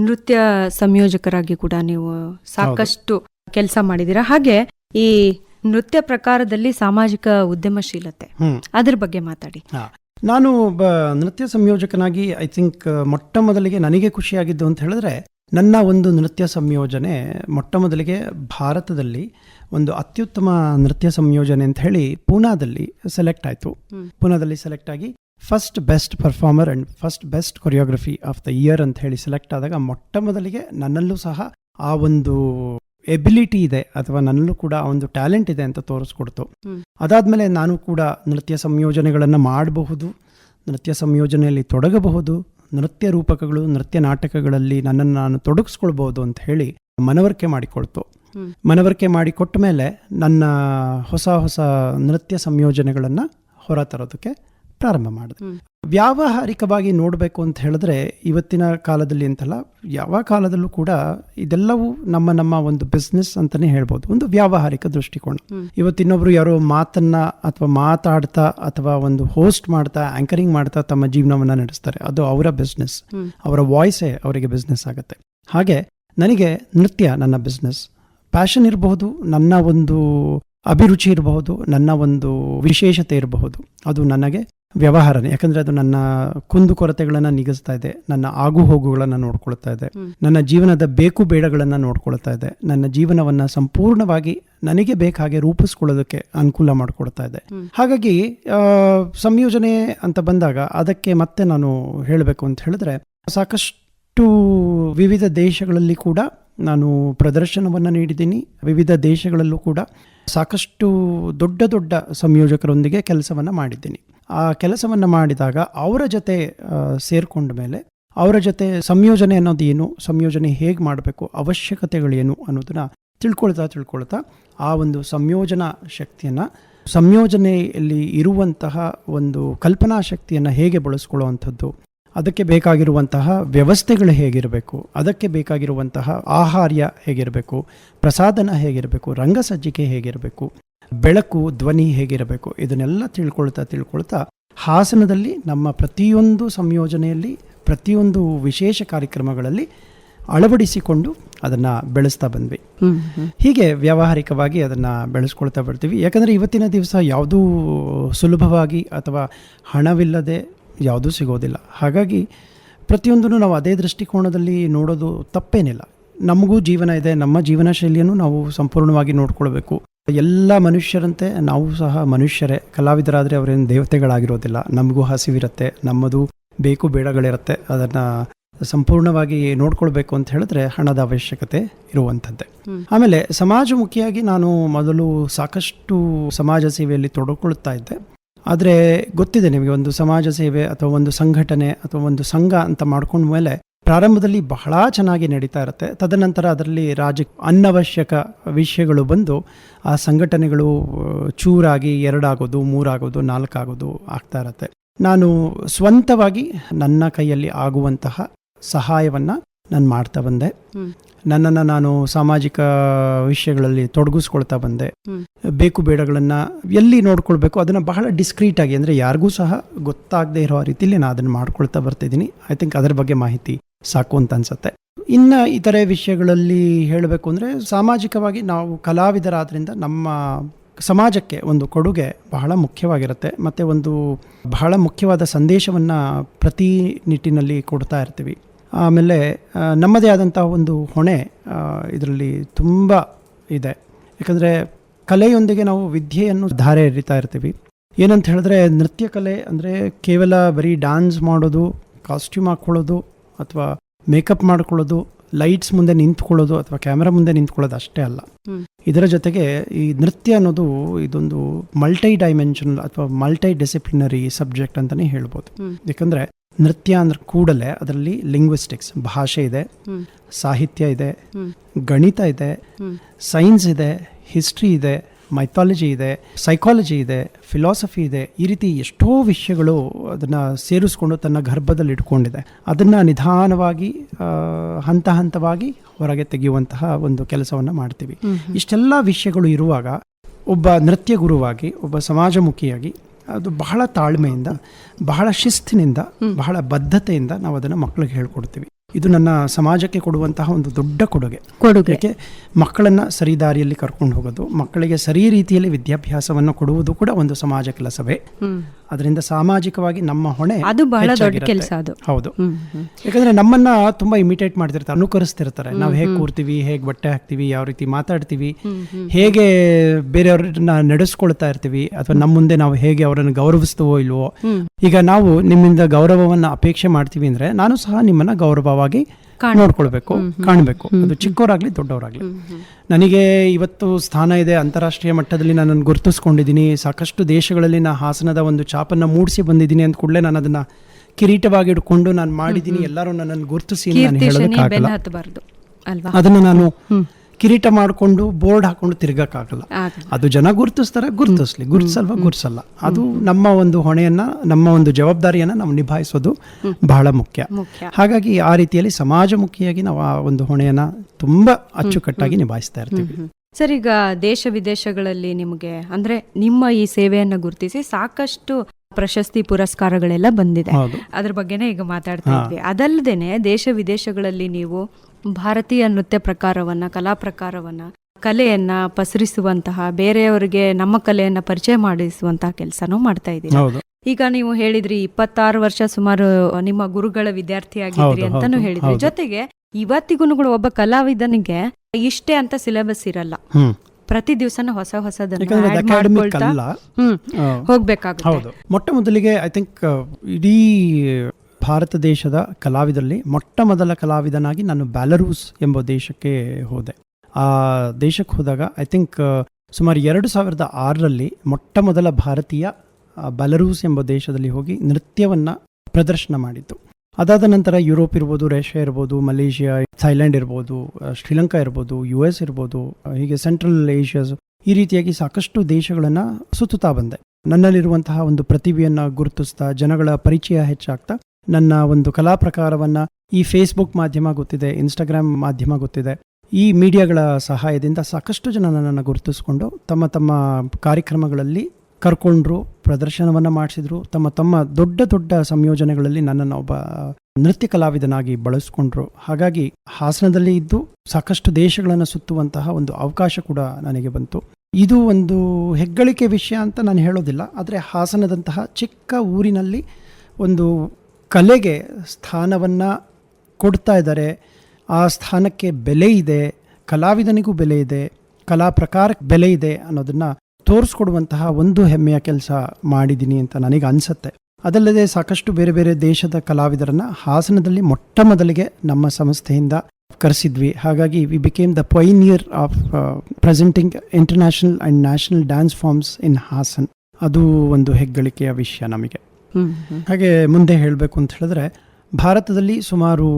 ನೃತ್ಯ ಸಂಯೋಜಕರಾಗಿ ಕೂಡ ನೀವು ಸಾಕಷ್ಟು ಕೆಲಸ ಮಾಡಿದ್ದೀರಾ? ಹಾಗೆ ಈ ನೃತ್ಯ ಪ್ರಕಾರದಲ್ಲಿ ಸಾಮಾಜಿಕ ಉದ್ಯಮಶೀಲತೆ. ಅದ್ರ ಬಗ್ಗೆ ಮಾತಾಡಿ. ಹಾ. ನಾನು ಒಬ್ಬ ನೃತ್ಯ ಸಂಯೋಜಕನಾಗಿ ಐ ಥಿಂಕ್ ಮೊಟ್ಟ ಮೊದಲಿಗೆ ನನಗೆ ಖುಷಿಯಾಗಿದ್ದು ಅಂತ ಹೇಳಿದ್ರೆ ನನ್ನ ಒಂದು ನೃತ್ಯ ಸಂಯೋಜನೆ ಮೊಟ್ಟ ಮೊದಲಿಗೆ ಭಾರತದಲ್ಲಿ ಒಂದು ಅತ್ಯುತ್ತಮ ನೃತ್ಯ ಸಂಯೋಜನೆ ಅಂತ ಹೇಳಿ ಪೂನಾದಲ್ಲಿ ಸೆಲೆಕ್ಟ್ ಆಯಿತು. ಪೂನಾದಲ್ಲಿ ಸೆಲೆಕ್ಟ್ ಆಗಿ first best performer and first best choreography of the year ಅಂತ ಹೇಳಿ ಸೆಲೆಕ್ಟ್ ಆದಾಗ ಮೊಟ್ಟ ಮೊದಲಿಗೆ ನನ್ನಲ್ಲೂ ಸಹ ಆ ಒಂದು ಎಬಿಲಿಟಿ ಇದೆ ಅಥವಾ ನನ್ನಲ್ಲೂ ಕೂಡ ಆ ಒಂದು ಟ್ಯಾಲೆಂಟ್ ಇದೆ ಅಂತ ತೋರಿಸ್ಕೊಡ್ತು ಅದಾದಮೇಲೆ ನಾನು ಕೂಡ ನೃತ್ಯ ಸಂಯೋಜನೆಗಳನ್ನು ಮಾಡಬಹುದು ನೃತ್ಯ ಸಂಯೋಜನೆಯಲ್ಲಿ ತೊಡಗಬಹುದು ನೃತ್ಯ ರೂಪಕಗಳು ನೃತ್ಯ ನಾಟಕಗಳಲ್ಲಿ ನನ್ನನ್ನು ನಾನು ತೊಡಗಿಸ್ಕೊಳ್ಬಹುದು ಅಂತ ಹೇಳಿ ಮನವರಿಕೆ ಮಾಡಿಕೊಳ್ತು. ಮನವರಿಕೆ ಮಾಡಿಕೊಟ್ಟ ಮೇಲೆ ನನ್ನ ಹೊಸ ಹೊಸ ನೃತ್ಯ ಸಂಯೋಜನೆಗಳನ್ನು ಹೊರತರೋದಕ್ಕೆ ಪ್ರಾರಂಭ ಮಾಡಿದೆ. ವ್ಯಾವಹಾರಿಕವಾಗಿ ನೋಡಬೇಕು ಅಂತ ಹೇಳಿದ್ರೆ ಇವತ್ತಿನ ಕಾಲದಲ್ಲಿ ಅಂತಲ್ಲ ಯಾವ ಕಾಲದಲ್ಲೂ ಕೂಡ ಇದೆಲ್ಲವೂ ನಮ್ಮ ನಮ್ಮ ಒಂದು ಬಿಸ್ನೆಸ್ ಅಂತಾನೆ ಹೇಳ್ಬೋದು. ಒಂದು ವ್ಯಾವಹಾರಿಕ ದೃಷ್ಟಿಕೋನ. ಇವತ್ತಿನ್ನೊಬ್ರು ಯಾರೋ ಮಾತನ್ನ ಅಥವಾ ಮಾತಾಡ್ತಾ ಅಥವಾ ಒಂದು ಹೋಸ್ಟ್ ಮಾಡ್ತಾ ಆಂಕರಿಂಗ್ ಮಾಡ್ತಾ ತಮ್ಮ ಜೀವನವನ್ನು ನಡೆಸ್ತಾರೆ. ಅದು ಅವರ ಬಿಸ್ನೆಸ್ ಅವರ ವಾಯ್ಸೇ ಅವರಿಗೆ ಬಿಸ್ನೆಸ್ ಆಗುತ್ತೆ. ಹಾಗೆ ನನಗೆ ನೃತ್ಯ ನನ್ನ ಬಿಸ್ನೆಸ್ ಪ್ಯಾಷನ್ ಇರಬಹುದು ನನ್ನ ಒಂದು ಅಭಿರುಚಿ ಇರಬಹುದು ನನ್ನ ಒಂದು ವಿಶೇಷತೆ ಇರಬಹುದು. ಅದು ನನಗೆ ವ್ಯವಹಾರನೇ. ಯಾಕಂದ್ರೆ ಅದು ನನ್ನ ಕುಂದುಕೊರತೆಗಳನ್ನು ನಿಗಿಸ್ತಾ ಇದೆ. ನನ್ನ ಆಗು ಹೋಗುಗಳನ್ನು ನೋಡ್ಕೊಳ್ತಾ ಇದೆ. ನನ್ನ ಜೀವನದ ಬೇಕು ಬೇಡಗಳನ್ನು ನೋಡ್ಕೊಳ್ತಾ ಇದೆ. ನನ್ನ ಜೀವನವನ್ನ ಸಂಪೂರ್ಣವಾಗಿ ನನಗೆ ಬೇಕಾಗೆ ರೂಪಿಸ್ಕೊಳ್ಳೋದಕ್ಕೆ ಅನುಕೂಲ ಮಾಡಿಕೊಡ್ತಾ ಇದೆ. ಹಾಗಾಗಿ ಸಂಯೋಜನೆ ಅಂತ ಬಂದಾಗ ಅದಕ್ಕೆ ಮತ್ತೆ ನಾನು ಹೇಳಬೇಕು ಅಂತ ಹೇಳಿದ್ರೆ ಸಾಕಷ್ಟು ವಿವಿಧ ದೇಶಗಳಲ್ಲಿ ಕೂಡ ನಾನು ಪ್ರದರ್ಶನವನ್ನು ನೀಡಿದ್ದೀನಿ. ವಿವಿಧ ದೇಶಗಳಲ್ಲೂ ಕೂಡ ಸಾಕಷ್ಟು ದೊಡ್ಡ ದೊಡ್ಡ ಸಂಯೋಜಕರೊಂದಿಗೆ ಕೆಲಸವನ್ನು ಮಾಡಿದ್ದೀನಿ. ಆ ಕೆಲಸವನ್ನು ಮಾಡಿದಾಗ ಅವರ ಜೊತೆ ಸೇರಿಕೊಂಡ ಮೇಲೆ ಅವರ ಜೊತೆ ಸಂಯೋಜನೆ ಅನ್ನೋದು ಏನು, ಸಂಯೋಜನೆ ಹೇಗೆ ಮಾಡಬೇಕು ಅವಶ್ಯಕತೆಗಳೇನು ಅನ್ನೋದನ್ನು ತಿಳ್ಕೊಳ್ತಾ ತಿಳ್ಕೊಳ್ತಾ ಆ ಒಂದು ಸಂಯೋಜನಾ ಶಕ್ತಿಯನ್ನು, ಸಂಯೋಜನೆಯಲ್ಲಿ ಇರುವಂತಹ ಒಂದು ಕಲ್ಪನಾ ಶಕ್ತಿಯನ್ನು ಹೇಗೆ ಬಳಸ್ಕೊಳ್ಳುವಂಥದ್ದು, ಅದಕ್ಕೆ ಬೇಕಾಗಿರುವಂತಹ ವ್ಯವಸ್ಥೆಗಳು ಹೇಗಿರಬೇಕು, ಅದಕ್ಕೆ ಬೇಕಾಗಿರುವಂತಹ ಆಹಾರ್ಯ ಹೇಗಿರಬೇಕು, ಪ್ರಸಾದನ ಹೇಗಿರಬೇಕು, ರಂಗಸಜ್ಜಿಕೆ ಹೇಗಿರಬೇಕು ಬೆಳಕು ಧ್ವನಿ ಹೇಗಿರಬೇಕು? ಇದನ್ನೆಲ್ಲ ತಿಳ್ಕೊಳ್ತಾ ತಿಳ್ಕೊಳ್ತಾ ಹಾಸನದಲ್ಲಿ ನಮ್ಮ ಪ್ರತಿಯೊಂದು ಸಂಯೋಜನೆಯಲ್ಲಿ ಪ್ರತಿಯೊಂದು ವಿಶೇಷ ಕಾರ್ಯಕ್ರಮಗಳಲ್ಲಿ ಅಳವಡಿಸಿಕೊಂಡು ಅದನ್ನು ಬೆಳೆಸ್ತಾ ಬಂದ್ವಿ. ಹೀಗೆ ವ್ಯಾವಹಾರಿಕವಾಗಿ ಅದನ್ನು ಬೆಳೆಸ್ಕೊಳ್ತಾ ಬರ್ತೀವಿ. ಯಾಕಂದರೆ ಇವತ್ತಿನ ದಿವಸ ಯಾವುದೂ ಸುಲಭವಾಗಿ ಅಥವಾ ಹಣವಿಲ್ಲದೆ ಯಾವುದೂ ಸಿಗೋದಿಲ್ಲ. ಹಾಗಾಗಿ ಪ್ರತಿಯೊಂದನ್ನು ನಾವು ಅದೇ ದೃಷ್ಟಿಕೋನದಲ್ಲಿ ನೋಡೋದು ತಪ್ಪೇನಿಲ್ಲ. ನಮಗೂ ಜೀವನ ಇದೆ ನಮ್ಮ ಜೀವನ ಶೈಲಿಯನ್ನು ನಾವು ಸಂಪೂರ್ಣವಾಗಿ ನೋಡ್ಕೊಳ್ಬೇಕು. ಎಲ್ಲ ಮನುಷ್ಯರಂತೆ ನಾವು ಸಹ ಮನುಷ್ಯರೇ. ಕಲಾವಿದರಾದರೆ ಅವರೇನು ದೇವತೆಗಳಾಗಿರೋದಿಲ್ಲ. ನಮಗೂ ಹಸಿವಿರುತ್ತೆ. ನಮ್ಮದು ಬೇಕು ಬೇಡಗಳಿರುತ್ತೆ. ಅದನ್ನು ಸಂಪೂರ್ಣವಾಗಿ ನೋಡ್ಕೊಳ್ಬೇಕು ಅಂತ ಹೇಳಿದ್ರೆ ಹಣದ ಅವಶ್ಯಕತೆ ಇರುವಂಥದ್ದೇ. ಆಮೇಲೆ ಸಮಾಜಮುಖಿಯಾಗಿ ನಾನು ಮೊದಲು ಸಾಕಷ್ಟು ಸಮಾಜ ಸೇವೆಯಲ್ಲಿ ತೊಡಕೊಳ್ತಾ ಇದ್ದೆ. ಆದರೆ ಗೊತ್ತಿದೆ ನಿಮಗೆ ಒಂದು ಸಮಾಜ ಸೇವೆ ಅಥವಾ ಒಂದು ಸಂಘಟನೆ ಅಥವಾ ಒಂದು ಸಂಘ ಅಂತ ಮಾಡ್ಕೊಂಡ ಮೇಲೆ ಪ್ರಾರಂಭದಲ್ಲಿ ಬಹಳ ಚೆನ್ನಾಗಿ ನಡೀತಾ ಇರುತ್ತೆ. ತದನಂತರ ಅದರಲ್ಲಿ ರಾಜ ಅನವಶ್ಯಕ ವಿಷಯಗಳು ಬಂದು ಆ ಸಂಘಟನೆಗಳು ಚೂರಾಗಿ ಎರಡಾಗೋದು ಮೂರಾಗೋದು ನಾಲ್ಕಾಗೋದು ಆಗ್ತಾ ಇರುತ್ತೆ. ನಾನು ಸ್ವಂತವಾಗಿ ನನ್ನ ಕೈಯಲ್ಲಿ ಆಗುವಂತಹ ಸಹಾಯವನ್ನು ನಾನು ಮಾಡ್ತಾ ಬಂದೆ. ನನ್ನನ್ನು ನಾನು ಸಾಮಾಜಿಕ ವಿಷಯಗಳಲ್ಲಿ ತೊಡಗಿಸ್ಕೊಳ್ತಾ ಬಂದೆ. ಬೇಕು ಬೇಡಗಳನ್ನು ಎಲ್ಲಿ ನೋಡ್ಕೊಳ್ಬೇಕು ಅದನ್ನು ಬಹಳ ಡಿಸ್ಕ್ರೀಟಾಗಿ ಅಂದರೆ ಯಾರಿಗೂ ಸಹ ಗೊತ್ತಾಗದೇ ಇರೋ ರೀತಿಯಲ್ಲಿ ನಾನು ಅದನ್ನು ಮಾಡ್ಕೊಳ್ತಾ ಬರ್ತಿದ್ದೀನಿ. ಐ ಥಿಂಕ್ ಅದರ ಬಗ್ಗೆ ಮಾಹಿತಿ ಸಾಕು ಅಂತ ಅನ್ಸುತ್ತೆ. ಇನ್ನು ಇತರೆ ವಿಷಯಗಳಲ್ಲಿ ಹೇಳಬೇಕು ಅಂದರೆ ಸಾಮಾಜಿಕವಾಗಿ ನಾವು ಕಲಾವಿದರಾದ್ರಿಂದ ನಮ್ಮ ಸಮಾಜಕ್ಕೆ ಒಂದು ಕೊಡುಗೆ ಬಹಳ ಮುಖ್ಯವಾಗಿರುತ್ತೆ. ಮತ್ತು ಒಂದು ಬಹಳ ಮುಖ್ಯವಾದ ಸಂದೇಶವನ್ನು ಪ್ರತಿ ನಿಟ್ಟಿನಲ್ಲಿ ಕೊಡ್ತಾ ಇರ್ತೀವಿ. ಆಮೇಲೆ ನಮ್ಮದೇ ಆದಂತಹ ಒಂದು ಹೊಣೆ ಇದರಲ್ಲಿ ತುಂಬ ಇದೆ. ಯಾಕಂದರೆ ಕಲೆಯೊಂದಿಗೆ ನಾವು ವಿದ್ಯೆಯನ್ನು ಧಾರೆ ಎರಿತಾ ಇರ್ತೀವಿ. ಏನಂತ ಹೇಳಿದ್ರೆ ನೃತ್ಯ ಕಲೆ ಅಂದರೆ ಕೇವಲ ಬರೀ ಡ್ಯಾನ್ಸ್ ಮಾಡೋದು ಕಾಸ್ಟ್ಯೂಮ್ ಹಾಕ್ಕೊಳ್ಳೋದು ಅಥವಾ ಮೇಕಪ್ ಮಾಡ್ಕೊಳ್ಳೋದು ಲೈಟ್ಸ್ ಮುಂದೆ ನಿಂತ್ಕೊಳ್ಳೋದು ಅಥವಾ ಕ್ಯಾಮ್ರಾ ಮುಂದೆ ನಿಂತ್ಕೊಳ್ಳೋದು ಅಷ್ಟೇ ಅಲ್ಲ. ಇದರ ಜೊತೆಗೆ ಈ ನೃತ್ಯ ಅನ್ನೋದು ಇದೊಂದು ಮಲ್ಟೈ ಡೈಮೆನ್ಷನಲ್ ಅಥವಾ ಮಲ್ಟೈ ಡಿಸಿಪ್ಲಿನರಿ ಸಬ್ಜೆಕ್ಟ್ ಅಂತಲೇ ಹೇಳ್ಬೋದು ಯಾಕಂದರೆ ನೃತ್ಯ ಅಂದ್ರೆ ಕೂಡಲೇ ಅದರಲ್ಲಿ ಲಿಂಗ್ವಿಸ್ಟಿಕ್ಸ್ ಭಾಷೆ ಇದೆ ಸಾಹಿತ್ಯ ಇದೆ ಗಣಿತ ಇದೆ ಸೈನ್ಸ್ ಇದೆ ಹಿಸ್ಟ್ರಿ ಇದೆ ಮೈಥಾಲಜಿ ಇದೆ ಸೈಕಾಲಜಿ ಇದೆ ಫಿಲಾಸಫಿ ಇದೆ ಈ ರೀತಿ ಎಷ್ಟೋ ವಿಷಯಗಳು ಅದನ್ನು ಸೇರಿಸ್ಕೊಂಡು ತನ್ನ ಗರ್ಭದಲ್ಲಿ ಇಟ್ಕೊಂಡಿದೆ. ಅದನ್ನು ನಿಧಾನವಾಗಿ ಹಂತ ಹಂತವಾಗಿ ಹೊರಗೆ ತೆಗೆಯುವಂತಹ ಒಂದು ಕೆಲಸವನ್ನು ಮಾಡ್ತೀವಿ. ಇಷ್ಟೆಲ್ಲ ವಿಷಯಗಳು ಇರುವಾಗ ಒಬ್ಬ ನೃತ್ಯ ಗುರುವಾಗಿ ಒಬ್ಬ ಸಮಾಜಮುಖಿಯಾಗಿ ಅದು ಬಹಳ ತಾಳ್ಮೆಯಿಂದ ಬಹಳ ಶಿಸ್ತಿನಿಂದ ಬಹಳ ಬದ್ಧತೆಯಿಂದ ನಾವು ಅದನ್ನು ಮಕ್ಕಳಿಗೆ ಹೇಳ್ಕೊಡ್ತೀವಿ. ಇದು ನನ್ನ ಸಮಾಜಕ್ಕೆ ಕೊಡುವಂತಹ ಒಂದು ದೊಡ್ಡ ಕೊಡುಗೆ. ಕೊಡುಗೆ. ಯಾಕೆ? ಮಕ್ಕಳನ್ನ ಸರಿ ದಾರಿಯಲ್ಲಿ ಕರ್ಕೊಂಡು ಹೋಗೋದು ಮಕ್ಕಳಿಗೆ ಸರಿ ರೀತಿಯಲ್ಲಿ ವಿದ್ಯಾಭ್ಯಾಸವನ್ನು ಕೊಡುವುದು ಕೂಡ ಒಂದು ಸಮಾಜ ಕೆಲಸವೇ. ಅದರಿಂದ ಸಾಮಾಜಿಕವಾಗಿ ನಮ್ಮ ಹೊಣೆ ಅದು ಬಹಳ ದೊಡ್ಡ ಕೆಲಸ ಅದು. ಹೌದು. ಯಾಕಂದ್ರೆ ನಮ್ಮನ್ನ ತುಂಬಾ ಇಮಿಟೇಟ್ ಮಾಡ್ತಿರ್ತಾರೆ ಅನುಕರಿಸ್ತಿರ್ತಾರೆ. ನಾವು ಹೇಗೆ ಕೂರ್ತೀವಿ ಹೇಗೆ ಬಟ್ಟೆ ಹಾಕ್ತಿವಿ ಯಾವ ರೀತಿ ಮಾತಾಡ್ತೀವಿ ಹೇಗೆ ಬೇರೆಯವ್ರನ್ನ ನಡೆಸ್ಕೊಳ್ತಾ ಇರ್ತೀವಿ ಅಥವಾ ನಮ್ಮ ಮುಂದೆ ನಾವು ಹೇಗೆ ಅವರನ್ನು ಗೌರವಿಸ್ತೀವೋ ಇಲ್ವೋ. ಈಗ ನಾವು ನಿಮ್ಮಿಂದ ಗೌರವವನ್ನು ಅಪೇಕ್ಷೆ ಮಾಡ್ತೀವಿ ಅಂದ್ರೆ ನಾನು ಸಹ ನಿಮ್ಮನ್ನ ಗೌರವವಾಗಿ ನೋಡ್ಕೊಳ್ಬೇಕು ಕಾಣಬೇಕು. ಅದು ಚಿಕ್ಕವರಾಗ್ಲಿ ದೊಡ್ಡವರಾಗ್ಲಿ. ನನಗೆ ಇವತ್ತು ಸ್ಥಾನ ಇದೆ ಅಂತಾರಾಷ್ಟ್ರೀಯ ಮಟ್ಟದಲ್ಲಿ ನಾನು ಗುರುತಿಸ್ಕೊಂಡಿದ್ದೀನಿ. ಸಾಕಷ್ಟು ದೇಶಗಳಲ್ಲಿ ನಾ ಹಾಸನದ ಒಂದು ಚಾಪನ್ನ ಮೂಡಿಸಿ ಬಂದಿದ್ದೀನಿ ಅಂದ ಕೂಡಲೇ ನಾನು ಅದನ್ನ ಕಿರೀಟವಾಗಿ ಇಟ್ಕೊಂಡು ನಾನು ಮಾಡಿದ್ದೀನಿ. ಎಲ್ಲರೂ ನನ್ನನ್ನು ಗುರುತಿಸಿ ನಾನು ಹೇಳೋದಕ್ಕಾಗಲ್ಲ. ಅದನ್ನು ನಾನು ಕಿರೀಟ ಮಾಡಿಕೊಂಡು ಬೋರ್ಡ್ ಹಾಕೊಂಡು ತಿರ್ಗಕ್ಕಾಗಲ್ಲ. ಅದು ಜನ ಗುರುತಿಸ್ತಾರೆ ಗುರುತಿಸ್ಲಿ. ಗುರುತಿಸಲ್ವ? ಗುರುತಿಸಲ್ಲ. ಅದು ನಮ್ಮ ಒಂದು ಹೊಣೆಯನ್ನ ನಮ್ಮ ಒಂದು ಜವಾಬ್ದಾರಿಯನ್ನ ನಾವು ನಿಭಾಯಿಸೋದು ಬಹಳ ಮುಖ್ಯ. ಹಾಗಾಗಿ ಆ ರೀತಿಯಲ್ಲಿ ಸಮಾಜಮುಖಿಯಾಗಿ ನಾವು ಆ ಒಂದು ಹೊಣೆಯನ್ನ ತುಂಬಾ ಅಚ್ಚುಕಟ್ಟಾಗಿ ನಿಭಾಯಿಸ್ತಾ ಇರ್ತೀವಿ. ಸರ್ ಈಗ ದೇಶ ವಿದೇಶಗಳಲ್ಲಿ ನಿಮಗೆ ಅಂದ್ರೆ ನಿಮ್ಮ ಈ ಸೇವೆಯನ್ನ ಗುರುತಿಸಿ ಸಾಕಷ್ಟು ಪ್ರಶಸ್ತಿ ಪುರಸ್ಕಾರಗಳೆಲ್ಲ ಬಂದಿದೆ. ಅದ್ರ ಬಗ್ಗೆನೇ ಈಗ ಮಾತಾಡ್ತಾ ಇದ್ವಿ. ಅದಲ್ಲದೇನೆ ದೇಶ ವಿದೇಶಗಳಲ್ಲಿ ನೀವು ಭಾರತೀಯ ನೃತ್ಯ ಪ್ರಕಾರವನ್ನ ಕಲಾ ಪ್ರಕಾರವನ್ನ ಕಲೆಯನ್ನ ಪಸರಿಸುವಂತಹ ಬೇರೆಯವರಿಗೆ ನಮ್ಮ ಕಲೆಯನ್ನ ಪರಿಚಯ ಮಾಡಿಸುವಂತಹ ಕೆಲಸನೂ ಮಾಡ್ತಾ ಇದ್ದೀವಿ ಈಗ ನೀವು ಹೇಳಿದ್ರಿ ಇಪ್ಪತ್ತಾರು ವರ್ಷ ಸುಮಾರು ನಿಮ್ಮ ಗುರುಗಳ ವಿದ್ಯಾರ್ಥಿ ಆಗಿದ್ರಿ ಅಂತಾನು ಹೇಳಿದ್ರಿ. ಜೊತೆಗೆ ಇವತ್ತಿಗೂ ಕೂಡ ಒಬ್ಬ ಕಲಾವಿದನಿಗೆ ಇಷ್ಟೇ ಅಂತ ಸಿಲೆಬಸ್ ಇರಲ್ಲ. ಪ್ರತಿ ದಿವಸನೂ ಹೊಸ ಹೊಸದನ್ನ ಹೋಗ್ಬೇಕಾಗುತ್ತೆ. ಮೊಟ್ಟ ಮೊದಲಿಗೆ ಐ ಥಿಂಕ್ ಇಡೀ ಭಾರತ ದೇಶದ ಕಲಾವಿದರಲ್ಲಿ ಮೊಟ್ಟ ಮೊದಲ ಕಲಾವಿದನಾಗಿ ನಾನು ಬ್ಯಾಲರೂಸ್ ಎಂಬ ದೇಶಕ್ಕೆ ಹೋದೆ. ಆ ದೇಶಕ್ಕೆ ಹೋದಾಗ ಐ ಥಿಂಕ್ ಸುಮಾರು ಎರಡು ಸಾವಿರದ ಆರರಲ್ಲಿ ಮೊಟ್ಟ ಮೊದಲ ಭಾರತೀಯ ಬ್ಯಾಲರೂಸ್ ಎಂಬ ದೇಶದಲ್ಲಿ ಹೋಗಿ ನೃತ್ಯವನ್ನು ಪ್ರದರ್ಶನ ಮಾಡಿತ್ತು ಅದಾದ ನಂತರ ಯುರೋಪ್ ಇರ್ಬೋದು ರಷ್ಯಾ ಇರ್ಬೋದು ಮಲೇಷಿಯಾ ಥೈಲ್ಯಾಂಡ್ ಇರ್ಬೋದು ಶ್ರೀಲಂಕಾ ಇರ್ಬೋದು ಯು ಎಸ್ ಇರ್ಬೋದು ಹೀಗೆ ಸೆಂಟ್ರಲ್ ಏಷ್ಯಾಸ್ ಈ ರೀತಿಯಾಗಿ ಸಾಕಷ್ಟು ದೇಶಗಳನ್ನು ಸುತ್ತುತ್ತಾ ಬಂದೆ. ನನ್ನಲ್ಲಿರುವಂತಹ ಒಂದು ಪ್ರತಿಭೆಯನ್ನು ಗುರುತಿಸ್ತಾ, ಜನಗಳ ಪರಿಚಯ ಹೆಚ್ಚಾಗ್ತಾ ನನ್ನ ಒಂದು ಕಲಾ ಪ್ರಕಾರವನ್ನು ಈ ಫೇಸ್ಬುಕ್ ಮಾಧ್ಯಮ ಗೊತ್ತಿದೆ ಇನ್ಸ್ಟಾಗ್ರಾಮ್ ಮಾಧ್ಯಮ ಗೊತ್ತಿದೆ. ಈ ಮೀಡಿಯಾಗಳ ಸಹಾಯದಿಂದ ಸಾಕಷ್ಟು ಜನ ನನ್ನನ್ನು ಗುರುತಿಸ್ಕೊಂಡು ತಮ್ಮ ತಮ್ಮ ಕಾರ್ಯಕ್ರಮಗಳಲ್ಲಿ ಕರ್ಕೊಂಡ್ರು, ಪ್ರದರ್ಶನವನ್ನು ಮಾಡಿಸಿದ್ರು, ತಮ್ಮ ತಮ್ಮ ದೊಡ್ಡ ದೊಡ್ಡ ಸಂಯೋಜನೆಗಳಲ್ಲಿ ನನ್ನನ್ನು ಒಬ್ಬ ನೃತ್ಯ ಕಲಾವಿದನಾಗಿ ಬಳಸ್ಕೊಂಡ್ರು. ಹಾಗಾಗಿ ಹಾಸನದಲ್ಲಿ ಇದ್ದು ಸಾಕಷ್ಟು ದೇಶಗಳನ್ನು ಸುತ್ತುವಂತಹ ಒಂದು ಅವಕಾಶ ಕೂಡ ನನಗೆ ಬಂತು. ಇದು ಒಂದು ಹೆಗ್ಗಳಿಕೆ ವಿಷಯ ಅಂತ ನಾನು ಹೇಳೋದಿಲ್ಲ, ಆದರೆ ಹಾಸನದಂತಹ ಚಿಕ್ಕ ಊರಿನಲ್ಲಿ ಒಂದು ಕಲೆಗೆ ಸ್ಥಾನವನ್ನು ಕೊಡ್ತಾ ಇದ್ದಾರೆ. ಆ ಸ್ಥಾನಕ್ಕೆ ಬೆಲೆ ಇದೆ, ಕಲಾವಿದನಿಗೂ ಬೆಲೆ ಇದೆ, ಕಲಾ ಪ್ರಕಾರಕ್ಕೆ ಬೆಲೆ ಇದೆ ಅನ್ನೋದನ್ನು ತೋರಿಸ್ಕೊಡುವಂತಹ ಒಂದು ಹೆಮ್ಮೆಯ ಕೆಲಸ ಮಾಡಿದ್ದೀನಿ ಅಂತ ನನಗೆ ಅನಿಸುತ್ತೆ. ಅದಲ್ಲದೆ ಸಾಕಷ್ಟು ಬೇರೆ ಬೇರೆ ದೇಶದ ಕಲಾವಿದರನ್ನು ಹಾಸನದಲ್ಲಿ ಮೊಟ್ಟ ಮೊದಲಿಗೆ ನಮ್ಮ ಸಂಸ್ಥೆಯಿಂದ ಕರೆಸಿದ್ವಿ. ಹಾಗಾಗಿ we became the pioneer of presenting international and national dance forms in Hassan ಅದು ಒಂದು ಹೆಗ್ಗಳಿಕೆಯ ವಿಷಯ ನಮಗೆ. ಹಾಗೆ ಮುಂದೆ ಹೇಳಬೇಕು ಅಂತ ಹೇಳಿದ್ರೆ, ಭಾರತದಲ್ಲಿ ಸುಮಾರು